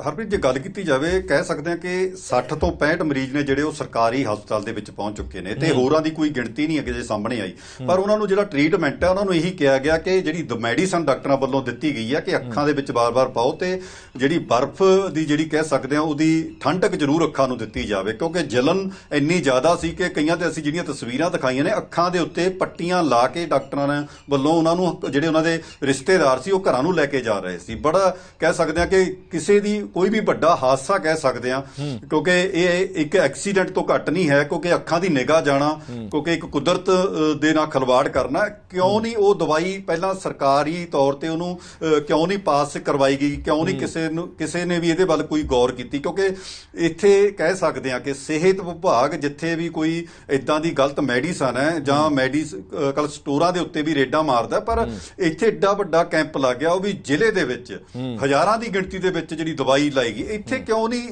S4: ਹਰਪ੍ਰੀਤ ਜੇ ਗੱਲ ਕੀਤੀ ਜਾਵੇ ਕਹਿ ਸਕਦੇ ਹਾਂ ਕਿ 60 ਤੋਂ 65 ਮਰੀਜ਼ ਨੇ ਜਿਹੜੇ ਉਹ ਸਰਕਾਰੀ ਹਸਪਤਾਲ ਦੇ ਵਿੱਚ ਪਹੁੰਚ ਚੁੱਕੇ ਨੇ। ਤੇ ਹੋਰਾਂ ਦੀ ਕੋਈ ਗਿਣਤੀ ਨਹੀਂ ਅੱਗੇ ਜੇ ਸਾਹਮਣੇ ਆਈ। ਪਰ ਉਹਨਾਂ ਨੂੰ ਜਿਹੜਾ ਟ੍ਰੀਟਮੈਂਟ ਹੈ ਉਹਨਾਂ ਨੂੰ ਇਹੀ ਕਿਹਾ ਗਿਆ ਕਿ ਜਿਹੜੀ ਮੈਡੀਸਨ ਡਾਕਟਰਾਂ ਵੱਲੋਂ ਦਿੱਤੀ ਗਈ ਹੈ ਕਿ ਅੱਖਾਂ ਦੇ ਵਿੱਚ ਬਾਰ-ਬਾਰ ਪਾਓ ਤੇ ਜਿਹੜੀ ਬਰਫ਼ ਦੀ ਜਿਹੜੀ ਕਹਿ ਸਕਦੇ ਹਾਂ ਉਹਦੀ ਠੰਡਕ ਜ਼ਰੂਰ ਅੱਖਾਂ ਨੂੰ ਦਿੱਤੀ ਜਾਵੇ। ਕਿਉਂਕਿ ਜਲਨ ਇੰਨੀ ਜ਼ਿਆਦਾ ਸੀ ਕਿ ਕਈਆਂ ਤੇ ਅਸੀਂ ਜਿਹੜੀਆਂ ਤਸਵੀਰਾਂ ਦਿਖਾਈਆਂ ਨੇ ਅੱਖਾਂ ਦੇ ਉੱਤੇ ਪੱਟੀਆਂ ਲਾ ਕੇ ਡਾਕਟਰਾਂ ਨੇ ਵੱਲੋਂ ਉਹਨਾਂ ਨੂੰ ਜਿਹੜੇ ਉਹਨਾਂ ਦੇ ਰਿਸ਼ਤੇਦਾਰ ਸੀ ਉਹ ਘਰਾਂ ਨੂੰ ਲੈ ਕੇ ਜਾ ਰਹੇ ਸੀ। ਬੜਾ ਕਹਿ ਸਕਦੇ ਹਾਂ ਕਿ ਕਿਸੇ ਦੀ ਕੋਈ ਵੀ ਵੱਡਾ ਹਾਦਸਾ ਕਹਿ ਸਕਦੇ ਹਾਂ ਕਿਉਂਕਿ ਇਹ ਇੱਕ ਐਕਸੀਡੈਂਟ ਤੋਂ ਘੱਟ ਨਹੀਂ ਹੈ ਕਿਉਂਕਿ ਅੱਖਾਂ ਦੀ ਨਿਗਾਹ ਜਾਣਾ ਕਿਉਂਕਿ ਇੱਕ ਕੁਦਰਤ ਦੇ ਨਾਲ ਖਲਵਾੜ ਕਰਨਾ ਕਿਉਂ ਨਹੀਂ ਉਹ ਦਵਾਈ ਪਹਿਲਾਂ ਸਰਕਾਰੀ ਤੌਰ ਤੇ ਉਹਨੂੰ ਕਿਉਂ ਨਹੀਂ ਪਾਸ ਕਰਵਾਈ ਗਈ ਕਿਉਂ ਨਹੀਂ ਕਿਸੇ ਨੂੰ ਕਿਸੇ ਨੇ ਵੀ ਇਹਦੇ ਵੱਲ ਕੋਈ ਗੌਰ ਕੀਤੀ ਕਿਉਂਕਿ ਇੱਥੇ ਕਹਿ ਸਕਦੇ ਹਾਂ ਕਿ ਸਿਹਤ ਵਿਭਾਗ ਜਿੱਥੇ ਵੀ ਕੋਈ ਇਦਾਂ ਦੀ ਗਲਤ ਮੈਡੀਸਨ ਹੈ ਜਾਂ ਮੈਡੀਕਲ ਸਟੋਰਾਂ ਦੇ ਉੱਤੇ ਵੀ ਰੇਡਾਂ ਮਾਰਦਾ ਪਰ ਇੱਥੇ ਏਡਾ ਵੱਡਾ ਕੈਂਪ ਲੱਗ ਗਿਆ ਉਹ ਵੀ ਜ਼ਿਲ੍ਹੇ ਦੇ ਵਿੱਚ ਹਜ਼ਾਰਾਂ ਦੀ ਗਿਣਤੀ ਦੇ ਵਿੱਚ ਜਿਹੜੀ ਦਵਾਈ ਲਾਈ ਗਈ ਇੱਥੇ ਕਿਉਂ ਨਹੀਂ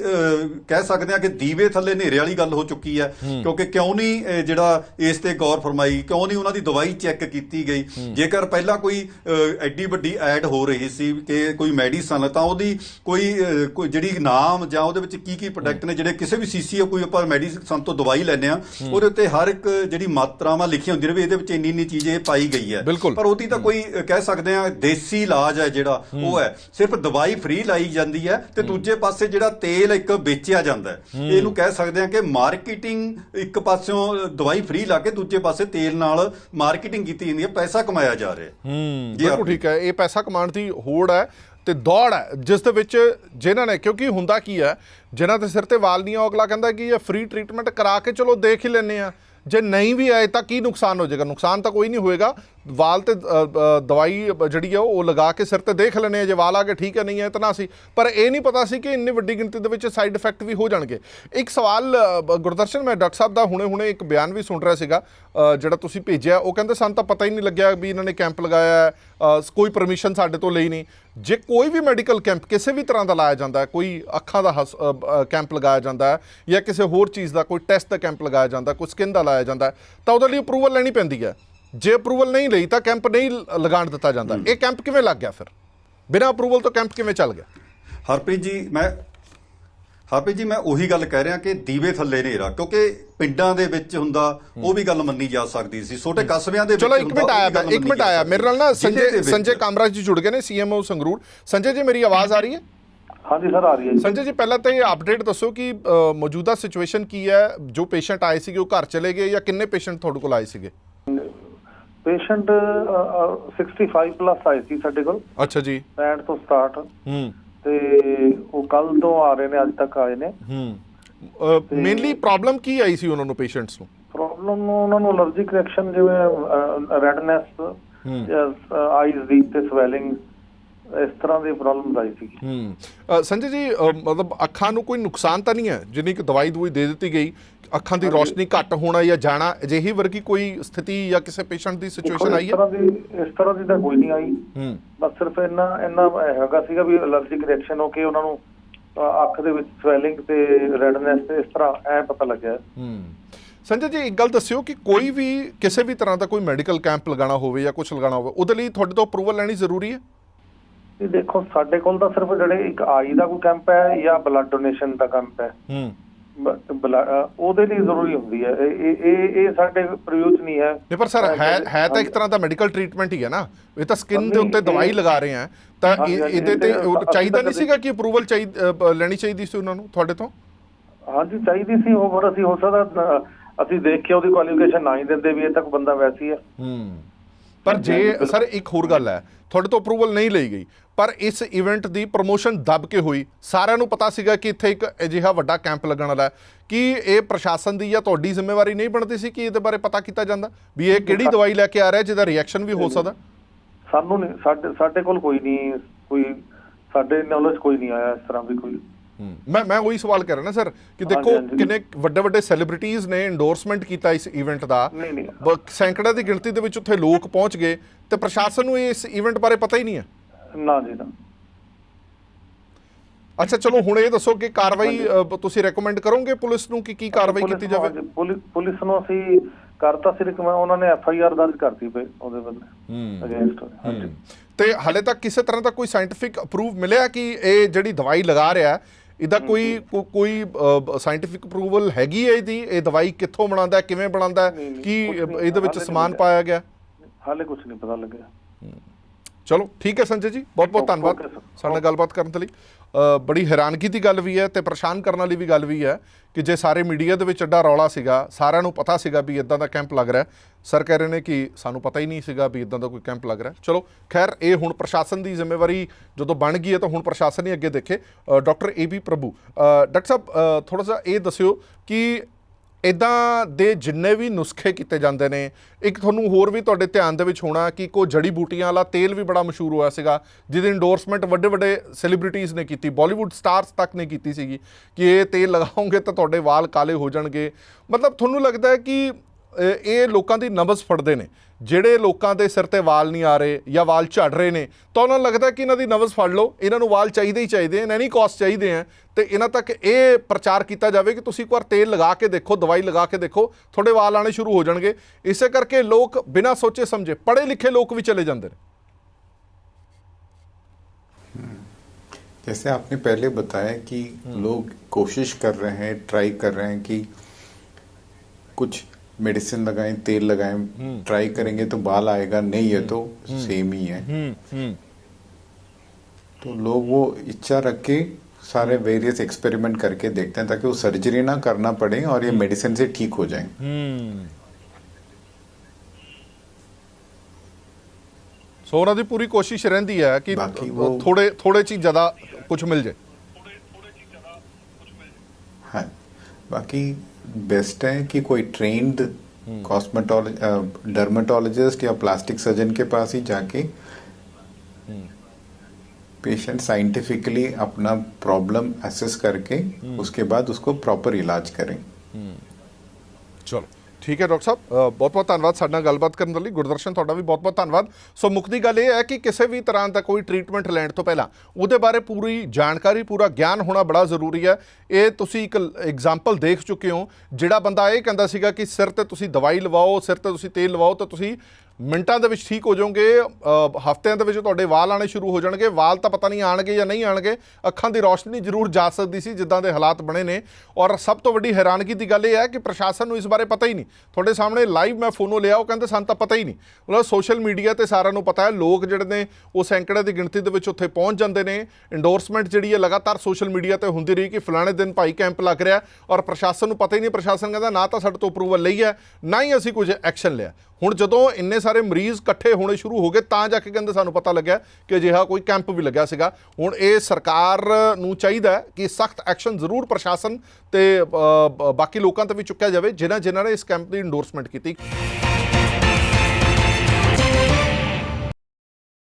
S4: ਕਹਿ ਸਕਦੇ ਹਾਂ ਕਿ ਦੀਵੇ ਥੱਲੇ ਹਨੇਰੇ ਵਾਲੀ ਗੱਲ ਹੋ ਚੁੱਕੀ ਹੈ ਕਿਉਂਕਿ ਕਿਉਂ ਨਹੀਂ ਜਿਹੜਾ ਇਸ ਤੇ ਗੌਰ ਫਰਮਾਈ ਕਿਉਂ ਨਹੀਂ ਉਹਨਾਂ ਦੀ ਦਵਾਈ ਚੈੱਕ ਕੀਤੀ ਗਈ। ਜੇਕਰ ਪਹਿਲਾਂ ਕੋਈ ਐਡੀ ਵੱਡੀ ਐਡ ਹੋ ਰਹੀ ਸੀ ਕਿ ਕੋਈ ਮੈਡੀਸਨ ਤਾਂ ਉਹਦੀ ਕੋਈ ਜਿਹੜੀ ਨਾਮ ਜਾਂ ਉਹਦੇ ਵਿੱਚ ਕੀ ਕੀ ਪ੍ਰੋਡਕਟ ਨੇ ਜਿਹੜੇ ਕਿਸੇ ਵੀ ਸੀਸੀ ਕੋਈ ਆਪਾਂ ਮੈਡੀਸਨ ਤੋਂ ਦਵਾਈ ਲੈਂਦੇ ਆ ਉਹਦੇ ਉੱਤੇ ਹਰ ਇੱਕ ਜਿਹੜੀ ਮਾਤਰਾਵਾਂ ਲਿਖੀਆਂ ਹੁੰਦੀਆਂ ਨੇ ਵੀ ਇਹਦੇ ਵਿੱਚ ਇੰਨੀ ਇੰਨੀ ਚੀਜ਼ ਇਹ ਪਾਈ ਗਈ ਹੈ। ਪਰ ਉਹਦੀ ਤਾਂ ਕੋਈ ਕਹਿ ਸਕਦੇ ਆ ਦੇਸੀ ਇਲਾਜ ਹੈ ਜਿਹੜਾ ਉਹ ਹੈ। ਸਿਰਫ ਦਵਾਈ ਫ੍ਰੀ ਲਾਈ ਜਾਂਦੀ ਹੈ ਤੇ ਦੂਜੇ ਪਾਸੇ ਜਿਹੜਾ ਤੇਲ ਇੱਕ ਵੇਚਿਆ ਜਾਂਦਾ ਇਹਨੂੰ ਕਹਿ ਸਕਦੇ ਆ ਕਿ ਮਾਰਕੀਟਿੰਗ ਇੱਕ ਪਾਸਿਓਂ ਦਵਾਈ ਫ੍ਰੀ ਲਾ ਕੇ ਦੂਜੇ ਪਾਸੇ ਤੇਲ ਨਾਲ ਮਾਰਕੀਟਿੰਗ ਕੀਤੀ ਜਾਂਦੀ ਹੈ ਪੈਸਾ ਕਮਾਇਆ ਜਾ ਰਿਹਾ ਹੈ।
S1: ਬਿਲਕੁਲ ਠੀਕ ਹੈ ਇਹ ਪੈਸਾ ਕਮਾਉਣ ਦੀ ਹੋੜ ਹੈ ਤੇ ਦੌੜ ਹੈ ਜਿਸ ਦੇ ਵਿੱਚ ਜਿਨ੍ਹਾਂ ਨੇ ਕਿਉਂਕਿ ਹੁੰਦਾ ਕੀ ਹੈ ਜਿਨ੍ਹਾਂ ਦੇ ਸਿਰ ਤੇ ਵਾਲ ਨਹੀਂ ਆ, ਅਗਲਾ ਕਹਿੰਦਾ ਕਿ ਇਹ ਫ੍ਰੀ ਟ੍ਰੀਟਮੈਂਟ ਕਰਾ ਕੇ ਚਲੋ ਦੇਖ ਹੀ ਲੈਨੇ ਆ ਜੇ ਨਹੀਂ ਵੀ ਆਏ ਤਾਂ ਕੀ ਨੁਕਸਾਨ ਹੋ ਜਾਏਗਾ? ਨੁਕਸਾਨ ਤਾਂ ਕੋਈ ਨਹੀਂ ਹੋਏਗਾ। ਵਾਲ ਤੇ ਦਵਾਈ ਜਿਹੜੀ ਆ, ਉਹ ਲਗਾ ਕੇ ਸਿਰ ਤੇ ਦੇਖ ਲੈਣੇ ਆ, ਜੇ ਵਾਲ ਆ ਕੇ ਠੀਕ ਹੈ ਨਹੀਂ ਹੈ ਇਤਨਾ ਸੀ। ਪਰ ਇਹ ਨਹੀਂ ਪਤਾ ਸੀ ਕਿ ਇੰਨੀ ਵੱਡੀ ਗਿਣਤੀ ਦੇ ਵਿੱਚ ਸਾਈਡ ਇਫੈਕਟ ਵੀ ਹੋ ਜਾਣਗੇ। ਇੱਕ ਸਵਾਲ ਗੁਰਦਰਸ਼ਨ, ਮੈਂ ਡਾਕਟਰ ਸਾਹਿਬ ਦਾ ਹੁਣੇ-ਹੁਣੇ ਇੱਕ ਬਿਆਨ ਵੀ ਸੁਣ ਰਿਹਾ ਸੀਗਾ ਜਿਹੜਾ ਤੁਸੀਂ ਭੇਜਿਆ, ਉਹ ਕਹਿੰਦੇ ਸਾਨੂੰ ਤਾਂ ਪਤਾ ਹੀ ਨਹੀਂ ਲੱਗਿਆ ਵੀ ਇਹਨਾਂ ਨੇ ਕੈਂਪ ਲਗਾਇਆ ਕੋਈ ਪਰਮਿਸ਼ਨ ਸਾਡੇ ਤੋਂ ਲਈ ਨਹੀਂ। ਜੇ ਕੋਈ ਵੀ ਮੈਡੀਕਲ ਕੈਂਪ ਕਿਸੇ ਵੀ ਤਰ੍ਹਾਂ ਦਾ ਲਾਇਆ ਜਾਂਦਾ ਹੈ, ਕੋਈ ਅੱਖਾਂ ਦਾ ਹਸ- ਕੈਂਪ ਲਗਾਇਆ ਜਾਂਦਾ ਹੈ, ਜਾਂ ਕਿਸੇ ਹੋਰ ਚੀਜ਼ ਦਾ, ਕੋਈ ਟੈਸਟ ਦਾ ਕੈਂਪ ਲਗਾਇਆ ਜਾਂਦਾ, ਕੋਈ ਸਕਿਨ ਦਾ ਲਾਇਆ ਜਾਂਦਾ ਤਾਂ ਉਹਦੇ ਲਈ ਅਪਰੂਵਲ ਲੈਣੀ ਪੈਂਦੀ ਹੈ। ਜੇ ਅਪਰੂਵਲ ਨਹੀਂ ਲਈ ਤਾਂ ਕੈਂਪ ਨਹੀਂ ਲਗਾਉਣ ਦਿੱਤਾ ਜਾਂਦਾ। ਇਹ ਕੈਂਪ ਕਿਵੇਂ ਲੱਗ ਗਿਆ ਫਿਰ? ਬਿਨਾਂ ਅਪਰੂਵਲ ਤੋਂ ਕੈਂਪ ਕਿਵੇਂ ਚੱਲ ਗਿਆ?
S4: ਹਰਪ੍ਰੀਤ ਜੀ ਮੈਂ ਹਰਪ੍ਰੀਤ ਜੀ ਮੈਂ ਉਹੀ ਗੱਲ ਕਹਿ ਰਿਹਾ ਕਿ ਦੀਵੇ ਥੱਲੇ ਨੇਰਾ ਕਿਉਂਕਿ ਪਿੰਡਾਂ ਦੇ ਵਿੱਚ ਹੁੰਦਾ ਉਹ ਵੀ ਗੱਲ ਮੰਨੀ ਜਾ ਸਕਦੀ ਸੀ। ਛੋਟੇ ਕਸਬਿਆਂ ਦੇ ਵਿੱਚ
S1: ਚਲੋ ਇੱਕ
S4: ਹੁੰਦਾ,
S1: ਮਿੰਟ
S4: ਉਹ ਵੀ
S1: ਆਇਆ ਇੱਕ ਮਿੰਟ ਆਇਆ। ਮੇਰੇ ਨਾਲ ਨਾ ਸੰਜੇ ਸੰਜੇ ਕਾਮਰਾਜ ਜੀ ਜੁੜ ਗਏ ਨੇ ਸੀਐਮਓ ਸੰਗਰੂਰ। ਸੰਜੇ ਜੀ ਮੇਰੀ ਆਵਾਜ਼ ਆ ਰਹੀ ਹੈ?
S6: ਹਾਂਜੀ ਸਰ ਆ ਰਹੀ ਹੈ ਜੀ।
S1: ਸੰਜੇ ਜੀ ਪਹਿਲਾਂ ਤਾਂ ਇਹ ਅਪਡੇਟ ਦੱਸੋ ਕਿ ਮੌਜੂਦਾ ਸਿਚੁਏਸ਼ਨ ਕੀ ਹੈ? ਜੋ ਪੇਸ਼ੈਂਟ ਆਏ ਸੀਗੇ ਉਹ ਘਰ ਚਲੇ ਗਏ ਜਾਂ ਕਿੰਨੇ ਪੇਸ਼ੈਂਟ ਤੁਹਾਡੇ ਕੋਲ ਆਏ ਸੀਗੇ?
S6: ਪੇਸ਼ੈਂਟ 65 ਪਲੱਸ ਆਏ ਸੀ ਸਾਡੇ ਕੋਲ।
S1: ਅੱਛਾ ਜੀ।
S6: 65 ਤੋਂ ਸਟਾਰਟ
S1: ਹੂੰ।
S6: ਤੇ ਉਹ ਕੱਲ ਤੋਂ ਆ ਰਹੇ ਨੇ ਅੱਜ ਤੱਕ ਆਏ ਨੇ।
S1: ਹੂੰ। ਮੇਨਲੀ ਪ੍ਰੋਬਲਮ ਕੀ ਆਈ ਸੀ ਉਹਨਾਂ ਨੂੰ ਪੇਸ਼ੈਂਟਸ ਨੂੰ?
S6: ਪ੍ਰੋਬਲਮ ਉਹਨਾਂ ਨੂੰ ਅਲਰਜੀਕ ਰਿਐਕਸ਼ਨ ਜਿਵੇਂ ਰੈਡਨੈਸ ਆਈਜ਼ ਦੀ ਤੇ ਸਵੈਲਿੰਗ ਇਸ ਤਰ੍ਹਾਂ ਦੀ ਪ੍ਰੋਬਲਮਸ ਆਈ ਸੀ
S1: ਹੂੰ। ਸੰਜੇ ਜੀ ਮਤਲਬ ਅੱਖਾਂ ਨੂੰ ਕੋਈ ਨੁਕਸਾਨ ਤਾਂ ਨਹੀਂ ਹੈ? ਜਿੰਨੀ ਕਿ ਦਵਾਈ ਦਵਾਈ ਦੇ ਦਿੱਤੀ ਗਈ ਅੱਖਾਂ ਦੀ ਰੋਸ਼ਨੀ ਘੱਟ ਹੋਣਾ ਜਾਂ ਜਾਣਾ ਅਜਿਹੀ ਵਰਗੀ ਕੋਈ ਸਥਿਤੀ ਜਾਂ ਕਿਸੇ ਪੇਸ਼ੈਂਟ ਦੀ ਸਿਚੁਏਸ਼ਨ ਆਈ
S6: ਇਸ
S1: ਹੈ
S6: ਤਰ੍ਹਾਂ ਦੀ ਇਸ ਤਰ੍ਹਾਂ ਦੀ ਤਾਂ ਕੋਈ ਨਹੀਂ ਆਈ।
S1: ਹੂੰ।
S6: ਬਸ ਸਿਰਫ ਇੰਨਾ ਇੰਨਾ ਹੈਗਾ ਸੀਗਾ ਵੀ ਅਲਰਜੀਕ ਰਿਐਕਸ਼ਨ ਹੋ ਕੇ ਉਹਨਾਂ ਨੂੰ ਅੱਖ ਦੇ ਵਿੱਚ ਸਵੈਲਿੰਗ ਤੇ ਰੈਡਨੈਸ ਤੇ ਇਸ ਤਰ੍ਹਾਂ ਐ ਪਤਾ ਲੱਗਿਆ।
S1: ਹੂੰ। ਸੰਜੇ ਜੀ ਇੱਕ ਗੱਲ ਦੱਸਿਓ ਕਿ ਕੋਈ ਵੀ ਕਿਸੇ ਵੀ ਤਰ੍ਹਾਂ ਦਾ ਕੋਈ ਮੈਡੀਕਲ ਕੈਂਪ ਲਗਾਉਣਾ ਹੋਵੇ ਜਾਂ ਕੁਝ ਲਗਾਉਣਾ ਹੋਵੇ ਉਹਦੇ ਲਈ ਤੁਹਾਡੇ ਤੋਂ ਅਪਰੂਵਲ ਲੈਣੀ ਜ਼ਰੂਰੀ ਹੈ?
S6: ਇਹ ਦੇਖੋ ਸਾਡੇ ਕੋਲ ਤਾਂ ਸਿਰਫ ਜਿਹੜੇ ਇੱਕ ਆਈ ਦਾ ਕੋਈ ਕੈਂਪ ਹੈ ਜਾਂ ਬਲੱਡ ਡੋਨੇਸ਼ਨ ਦਾ ਕੈਂਪ ਹੈ।
S1: ਹੂੰ।
S6: ਉਹਦੇ ਲਈ ਜ਼ਰੂਰੀ ਹੁੰਦੀ ਹੈ। ਇਹ ਇਹ- ਇਹ ਸਾਡੇ ਪ੍ਰਯੋਗ ਨਹੀਂ ਹੈ।
S1: ਨਹੀਂ ਪਰ ਸਰ ਹੈ ਹੈ ਤਾਂ ਇੱਕ ਤਰ੍ਹਾਂ ਦਾ ਮੈਡੀਕਲ ਟ੍ਰੀਟਮੈਂਟ ਹੀ ਹੈ ਨਾ। ਇਹ ਤਾਂ ਸਕਿਨ ਦੇ ਉੱਤੇ ਦਵਾਈ ਲਗਾ ਰਹੇ ਆ। ਤਾਂ ਇਹਦੇ ਤੇ ਚਾਹੀਦਾ ਨਹੀਂ ਸੀਗਾ ਕਿ ਅਪਰੂਵਲ ਚਾਹੀਦੀ ਲੈਣੀ ਚਾਹੀਦੀ ਸੀ ਉਹਨਾਂ ਨੂੰ ਤੁਹਾਡੇ ਤੋਂ?
S6: ਹਾਂਜੀ ਚਾਹੀਦੀ ਸੀ ਉਹ ਪਰ ਅਸੀਂ ਹੋ ਸਕਦਾ ਅਸੀਂ ਦੇਖ ਕੇ ਉਹਦੀ ਕੁਆਲੀਫਿਕੇਸ਼ਨ ਨਾ ਹੀ ਦਿੰਦੇ ਵੀ ਇਹ ਤੱਕ ਬੰਦਾ ਵੈਸੀ ਹੈ।
S1: ਹੂੰ। ਪਰ ਜੇ ਸਰ ਇੱਕ ਹੋਰ ਗੱਲ ਹੈ ਤੁਹਾਡੇ ਤੋਂ ਅਪਰੂਵਲ ਨਹੀਂ ਲਈ ਗਈ ਪਰ ਇਸ ਇਵੈਂਟ ਦੀ ਪ੍ਰੋਮੋਸ਼ਨ ਦਬ ਕੇ ਹੋਈ ਸਾਰਿਆਂ ਨੂੰ ਪਤਾ ਸੀਗਾ ਕਿ ਇੱਥੇ ਇੱਕ ਅਜਿਹਾ ਵੱਡਾ ਕੈਂਪ ਲੱਗਣ ਵਾਲਾ ਹੈ। ਕਿ ਇਹ ਪ੍ਰਸ਼ਾਸਨ ਦੀ ਜਾਂ ਤੁਹਾਡੀ ਜ਼ਿੰਮੇਵਾਰੀ ਨਹੀਂ ਬਣਦੀ ਸੀ ਕਿ ਇਹਦੇ ਬਾਰੇ ਪਤਾ ਕੀਤਾ ਜਾਂਦਾ? ਵੀ ਇਹ ਕਿਹੜੀ ਦਵਾਈ ਲੈ ਕੇ ਆ ਰਿਹਾ ਜਿਹਦਾ ਰਿਐਕਸ਼ਨ ਵੀ ਹੋ ਸਕਦਾ?
S6: ਸਾਨੂੰ ਨਹੀਂ ਸਾਡੇ ਸਾਡੇ ਕੋਲ ਕੋਈ ਨਹੀਂ ਕੋਈ ਸਾਡੇ ਨੌਲੇਜ ਕੋਈ ਨਹੀਂ ਆਇਆ ਇਸ ਤਰ੍ਹਾਂ ਵੀ ਕੋਈ।
S1: ਮੈਂ ਮੈਂ ਉਹੀ ਸਵਾਲ ਕਰ ਰਿਹਾ ਨਾ ਸਰ ਕਿ ਦੇਖੋ। ਕਿੰਨੇ ਵੱਡੇ ਵੱਡੇ ਸੈਲੀਬ੍ਰਿਟੀਜ਼ ਨੇ ਇੰਡੋਰਸਮੈਂਟ ਕੀਤਾ ਇਸ ਇਵੈਂਟ ਦਾ।
S6: ਨਹੀਂ, ਨਹੀਂ।
S1: ਬ- ਸੈਂਕੜਿਆਂ ਦੀ ਗਿਣਤੀ ਦੇ ਵਿੱਚ ਉੱਥੇ ਲੋਕ ਪਹੁੰਚ ਗਏ ਤੇ ਪ੍ਰਸ਼ਾਸਨ ਨੂੰ ਇਸ ਇਵੈਂਟ ਬਾਰੇ ਪਤਾ ਹੀ ਨਹੀਂ ਹੈ।
S6: ਨਾ ਜੀ ਨਾ।
S1: ਅੱਛਾ ਚਲੋ ਹੁਣ ਇਹ ਦੱਸੋ ਕਿ ਕਾਰਵਾਈ ਤੁਸੀਂ ਰეკਮੈਂਡ ਕਰੋਗੇ ਪੁਲਿਸ ਨੂੰ ਕਿ ਕੀ ਕਾਰਵਾਈ ਕੀਤੀ ਜਾਵੇ?
S6: ਪੁਲਿਸ ਨੂੰ ਅਸੀਂ ਕਰਤਾ ਸੀ ਰਿਕਮੈਂਡ ਉਹਨਾਂ ਨੇ ਐਫ ਆਈ ਆਰ ਦਰਜ ਕਰਤੀ ਪਏ ਉਹਦੇ ਬੰਦੇ ਅਗੇਂਸਟ ਹਾਂਜੀ।
S1: ਤੇ ਹਾਲੇ ਤੱਕ ਕਿਸੇ ਤਰ੍ਹਾਂ ਦਾ ਕੋਈ ਸਾਇੰਟੀਫਿਕ ਅਪਰੂਵ ਮਿਲਿਆ ਕਿ ਇਹ ਜਿਹੜੀ ਦਵਾਈ ਲਗਾ ਰਿਹਾ ਇਹਦਾ ਕੋਈ ਕੋਈ ਸਾਇੰਟੀਫਿਕ ਅਪਰੂਵਲ ਹੈਗੀ ਹੈ ਇਹਦੀ? ਇਹ ਦਵਾਈ ਕਿੱਥੋਂ ਬਣਾਉਂਦਾ ਕਿਵੇਂ ਬਣਾਉਂਦਾ ਕੀ ਇਹਦੇ ਵਿੱਚ ਸਮਾਨ। ਪਾਇਆ ਗਿਆ?
S6: ਹਾਲੇ ਕੁਝ ਨਹੀਂ ਪਤਾ ਲੱਗਿਆ।
S1: ਚਲੋ ਠੀਕ ਹੈ ਸੰਜੇ ਜੀ। ਬਹੁਤ ਬਹੁਤ ਧੰਨਵਾਦ। ਸਾਡੇ ਨਾਲ ਗੱਲਬਾਤ ਕਰਨ ਦੇ ਲਈ। ਬੜੀ ਹੈਰਾਨਗੀ ਦੀ ਗੱਲ ਵੀ ਹੈ ਤੇ ਪਰੇਸ਼ਾਨ ਕਰਨ ਵਾਲੀ ਵੀ ਗੱਲ ਵੀ ਹੈ ਕਿ ਜੇ ਸਾਰੇ ਮੀਡੀਆ ਦੇ ਵਿੱਚ ਅੱਡਾ ਰੌਲਾ ਸੀਗਾ ਸਾਰਿਆਂ ਨੂੰ ਪਤਾ ਸੀਗਾ ਵੀ ਇਦਾਂ ਦਾ ਕੈਂਪ ਲੱਗ ਰਿਹਾ ਸਰ ਕਹਿ ਰਹੇ ਨੇ ਕਿ ਸਾਨੂੰ ਪਤਾ ਹੀ ਨਹੀਂ ਸੀਗਾ ਵੀ ਇਦਾਂ ਦਾ ਕੋਈ ਕੈਂਪ ਲੱਗ ਰਿਹਾ ਚਲੋ ਖੈਰ ਇਹ ਹੁਣ ਪ੍ਰਸ਼ਾਸਨ ਦੀ ਜ਼ਿੰਮੇਵਾਰੀ ਜਦੋਂ ਬਣ ਗਈ ਹੈ ਤਾਂ ਹੁਣ ਪ੍ਰਸ਼ਾਸਨ ਹੀ ਅੱਗੇ ਦੇਖੇ। ਅ, doctor A B Prabhu doctor ਸਾਹਿਬ ਥੋੜਾ ਜਿਹਾ ਇਹ ਦੱਸਿਓ ਕਿ ਇਦਾਂ ਦੇ ਜਿੰਨੇ ਵੀ ਨੁਸਖੇ ਕੀਤੇ ਜਾਂਦੇ ਨੇ, ਇੱਕ ਤੁਹਾਨੂੰ ਹੋਰ ਵੀ ਤੁਹਾਡੇ ਧਿਆਨ ਦੇ ਵਿੱਚ ਹੋਣਾ ਕਿ ਕੋ ਜੜੀ ਬੂਟੀਆਂ ਵਾਲਾ ਤੇਲ ਵੀ ਬੜਾ ਮਸ਼ਹੂਰ ਹੋਇਆ ਸੀਗਾ, ਜਿਹਦੀ ਇੰਡੋਰਸਮੈਂਟ ਵੱਡੇ ਵੱਡੇ ਸੈਲੀਬ੍ਰਿਟੀਜ਼ ਨੇ ਕੀਤੀ ਬਾਲੀਵੁੱਡ ਸਟਾਰਸ ਤੱਕ ਨੇ ਕੀਤੀ ਸੀਗੀ ਕਿ ਇਹ ਤੇਲ ਲਗਾਓਗੇ ਤਾਂ ਤੁਹਾਡੇ ਵਾਲ ਕਾਲੇ ਹੋ ਜਾਣਗੇ। ਮਤਲਬ ਤੁਹਾਨੂੰ ਲੱਗਦਾ ਹੈ ਕਿ ਇਹ ਲੋਕਾਂ ਦੀ ਨਬਜ਼ ਫੜਦੇ ਨੇ ਜਿਹੜੇ ਲੋਕਾਂ ਦੇ ਸਿਰ ਤੇ ਵਾਲ ਨਹੀਂ ਆ ਰਹੇ ਜਾਂ ਵਾਲ ਝੜ ਰਹੇ ਨੇ ਤਾਂ ਉਹਨਾਂ ਨੂੰ ਲੱਗਦਾ ਕਿ ਇਹਨਾਂ ਦੀ ਨਬਜ਼ ਫੜ ਲਓ ਇਹਨਾਂ ਨੂੰ ਵਾਲ ਚਾਹੀਦੇ ਹੀ ਚਾਹੀਦੇ ਨੇ ਨਹੀਂ ਕਾਸਟ ਚਾਹੀਦੇ ਆ ਤੇ ਇਹਨਾਂ ਤੱਕ ਇਹ ਪ੍ਰਚਾਰ ਕੀਤਾ ਜਾਵੇ ਕਿ ਤੁਸੀਂ ਇੱਕ ਵਾਰ ਤੇਲ ਲਗਾ ਕੇ ਦੇਖੋ ਦਵਾਈ ਲਗਾ ਕੇ ਦੇਖੋ ਤੁਹਾਡੇ ਵਾਲ ਆਣੇ ਸ਼ੁਰੂ ਹੋ ਜਾਣਗੇ ਇਸੇ ਕਰਕੇ ਲੋਕ ਬਿਨਾਂ ਸੋਚੇ ਸਮਝੇ ਪੜ੍ਹੇ ਲਿਖੇ ਲੋਕ ਵੀ ਚਲੇ ਜਾਂਦੇ ਨੇ
S5: जैसे आपने पहले बताया कि लोग कोशिश कर रहे हैं ट्राई कर रहे हैं कि कुछ मेडिसिन लगाएं तेल लगाएं ट्राई करेंगे तो बाल आएगा नहीं है तो सेम ही है तो लोग वो इच्छा रख के सारे वेरियस एक्सपेरिमेंट करके देखते हैं ताकि वो सर्जरी ना करना पड़े और ये मेडिसिन से ठीक हो जाएं
S1: ਸੋ ਉਹਨਾਂ ਦੀ ਪੂਰੀ ਕੋਸ਼ਿਸ਼ ਰਹਿੰਦੀ ਹੈ ਕਿ
S5: ਬਾਕੀ ਉਹ-
S1: ਥੋੜੇ ਥੋੜੇ ਚੀਜ਼ ਜ਼ਿਆਦਾ ਕੁਝ ਮਿਲ ਜਾਏ
S5: हाँ बाकी बेस्ट है कि कोई ट्रेंड कॉस्मेटोलॉजी डर्मेटोलॉजिस्ट या प्लास्टिक सर्जन के पास ही जाके पेशेंट साइंटिफिकली अपना प्रॉब्लम असेस करके उसके बाद उसको प्रॉपर इलाज करें।
S1: ਚਲੋ ਠੀਕ ਹੈ, ਡਾਕਟਰ ਸਾਹਿਬ। ਬਹੁਤ ਬਹੁਤ ਧੰਨਵਾਦ ਸਾਡੇ ਨਾਲ ਗੱਲਬਾਤ ਕਰਨ ਦੇ ਲਈ। ਗੁਰਦਰਸ਼ਨ, ਤੁਹਾਡਾ ਵੀ ਬਹੁਤ ਬਹੁਤ ਧੰਨਵਾਦ। ਸੋ ਮੁੱਖ ਦੀ ਗੱਲ ਇਹ ਹੈ ਕਿ ਕਿਸੇ ਵੀ ਤਰ੍ਹਾਂ ਦਾ ਕੋਈ ਟ੍ਰੀਟਮੈਂਟ ਲੈਣ ਤੋਂ ਪਹਿਲਾਂ ਉਹਦੇ ਬਾਰੇ ਪੂਰੀ ਜਾਣਕਾਰੀ, ਪੂਰਾ ਗਿਆਨ ਹੋਣਾ ਬੜਾ ਜ਼ਰੂਰੀ ਹੈ। ਇਹ ਤੁਸੀਂ ਇੱਕ ਐਗਜ਼ਾਮਪਲ ਦੇਖ ਚੁੱਕੇ ਹੋ। ਜਿਹੜਾ ਬੰਦਾ ਇਹ ਕਹਿੰਦਾ ਸੀਗਾ ਕਿ ਸਿਰ ਤੇ ਤੁਸੀਂ ਦਵਾਈ ਲਵਾਓ, ਸਿਰ ਤੇ ਤੁਸੀਂ ਤੇਲ ਲਵਾਓ, ਤਾਂ ਤੁਸੀਂ ਮਿੰਟਾਂ ਦੇ ਵਿੱਚ ਠੀਕ ਹੋ ਜਾਓਗੇ ਹਫ਼ਤਿਆਂ ਦੇ ਵਿੱਚ ਤੁਹਾਡੇ ਵਾਲ ਆਣੇ ਸ਼ੁਰੂ ਹੋ ਜਾਣਗੇ। ਵਾਲ ਤਾਂ ਪਤਾ ਨਹੀਂ ਆਣਗੇ ਜਾਂ ਨਹੀਂ ਆਣਗੇ। ਅੱਖਾਂ ਦੀ ਰੌਸ਼ਨੀ ਜ਼ਰੂਰ ਜਾ ਸਕਦੀ ਸੀ, ਜਿੱਦਾਂ ਦੇ ਹਾਲਾਤ ਬਣੇ ਨੇ। ਔਰ ਸਭ ਤੋਂ ਵੱਡੀ ਹੈਰਾਨਗੀ ਦੀ ਗੱਲ ਇਹ ਹੈ ਕਿ ਪ੍ਰਸ਼ਾਸਨ ਨੂੰ ਇਸ ਬਾਰੇ ਪਤਾ ਹੀ ਨਹੀਂ। ਤੁਹਾਡੇ ਸਾਹਮਣੇ ਲਾਈਵ ਮੈਂ ਫੋਨੋਂ ਲਿਆ, ਉਹ ਕਹਿੰਦੇ ਸਾਨੂੰ ਤਾਂ ਪਤਾ ਹੀ ਨਹੀਂ। ਮਤਲਬ ਸੋਸ਼ਲ ਮੀਡੀਆ ਤੇ ਸਾਰਿਆਂ ਨੂੰ ਪਤਾ ਹੈ, ਲੋਕ ਜਿਹੜੇ ਨੇ ਉਹ ਸੈਂਕੜੇ ਦੀ ਗਿਣਤੀ ਦੇ ਵਿੱਚ ਉੱਥੇ ਪਹੁੰਚ ਜਾਂਦੇ ਨੇ। ਇੰਡੋਰਸਮੈਂਟ ਜਿਹੜੀ ਹੈ ਲਗਾਤਾਰ ਸੋਸ਼ਲ ਮੀਡੀਆ ਤੇ ਹੁੰਦੀ ਰਹੀ ਕਿ ਫਲਾਣੇ ਦਿਨ ਭਾਈ ਕੈਂਪ ਲੱਗ ਰਿਹਾ ਔਰ ਪ੍ਰਸ਼ਾਸਨ ਨੂੰ ਪਤਾ ਹੀ ਨਹੀਂ, ਪ੍ਰਸ਼ਾਸਨ ਕਹਿੰਦਾ ਨਾ ਤਾਂ ਸਾਡੇ ਤੋਂ ਅਪਰੂਵਲ ਲਈ ਹੈ, ਨਾ ਹੀ ਅਸੀਂ ਕੁਝ ਐਕਸ਼ਨ ਲਿਆ। ਹੁਣ ਜਦੋਂ ਇੰਨੇ ਸਾਰੇ ਮਰੀਜ਼ ਇਕੱਠੇ ਹੋਣੇ ਸ਼ੁਰੂ ਹੋ ਗਏ, ਤਾਂ ਜਾ ਕੇ ਕਹਿੰਦੇ ਸਾਨੂੰ ਪਤਾ ਲੱਗਿਆ ਕਿ ਅਜਿਹਾ ਕੋਈ ਕੈਂਪ ਵੀ ਲੱਗਿਆ ਸੀਗਾ। ਹੁਣ ਇਹ ਸਰਕਾਰ ਨੂੰ ਚਾਹੀਦਾ ਕਿ ਸਖਤ ਐਕਸ਼ਨ ਜ਼ਰੂਰ ਪ੍ਰਸ਼ਾਸਨ ਤੇ ਬਾਕੀ ਲੋਕਾਂ ਤੇ ਵੀ ਚੁੱਕਿਆ ਜਾਵੇ, ਜਿਨ੍ਹਾਂ ਜਿਨ੍ਹਾਂ ਨੇ ਇਸ ਕੈਂਪ ਦੀ ਇੰਡੋਰਸਮੈਂਟ ਕੀਤੀ।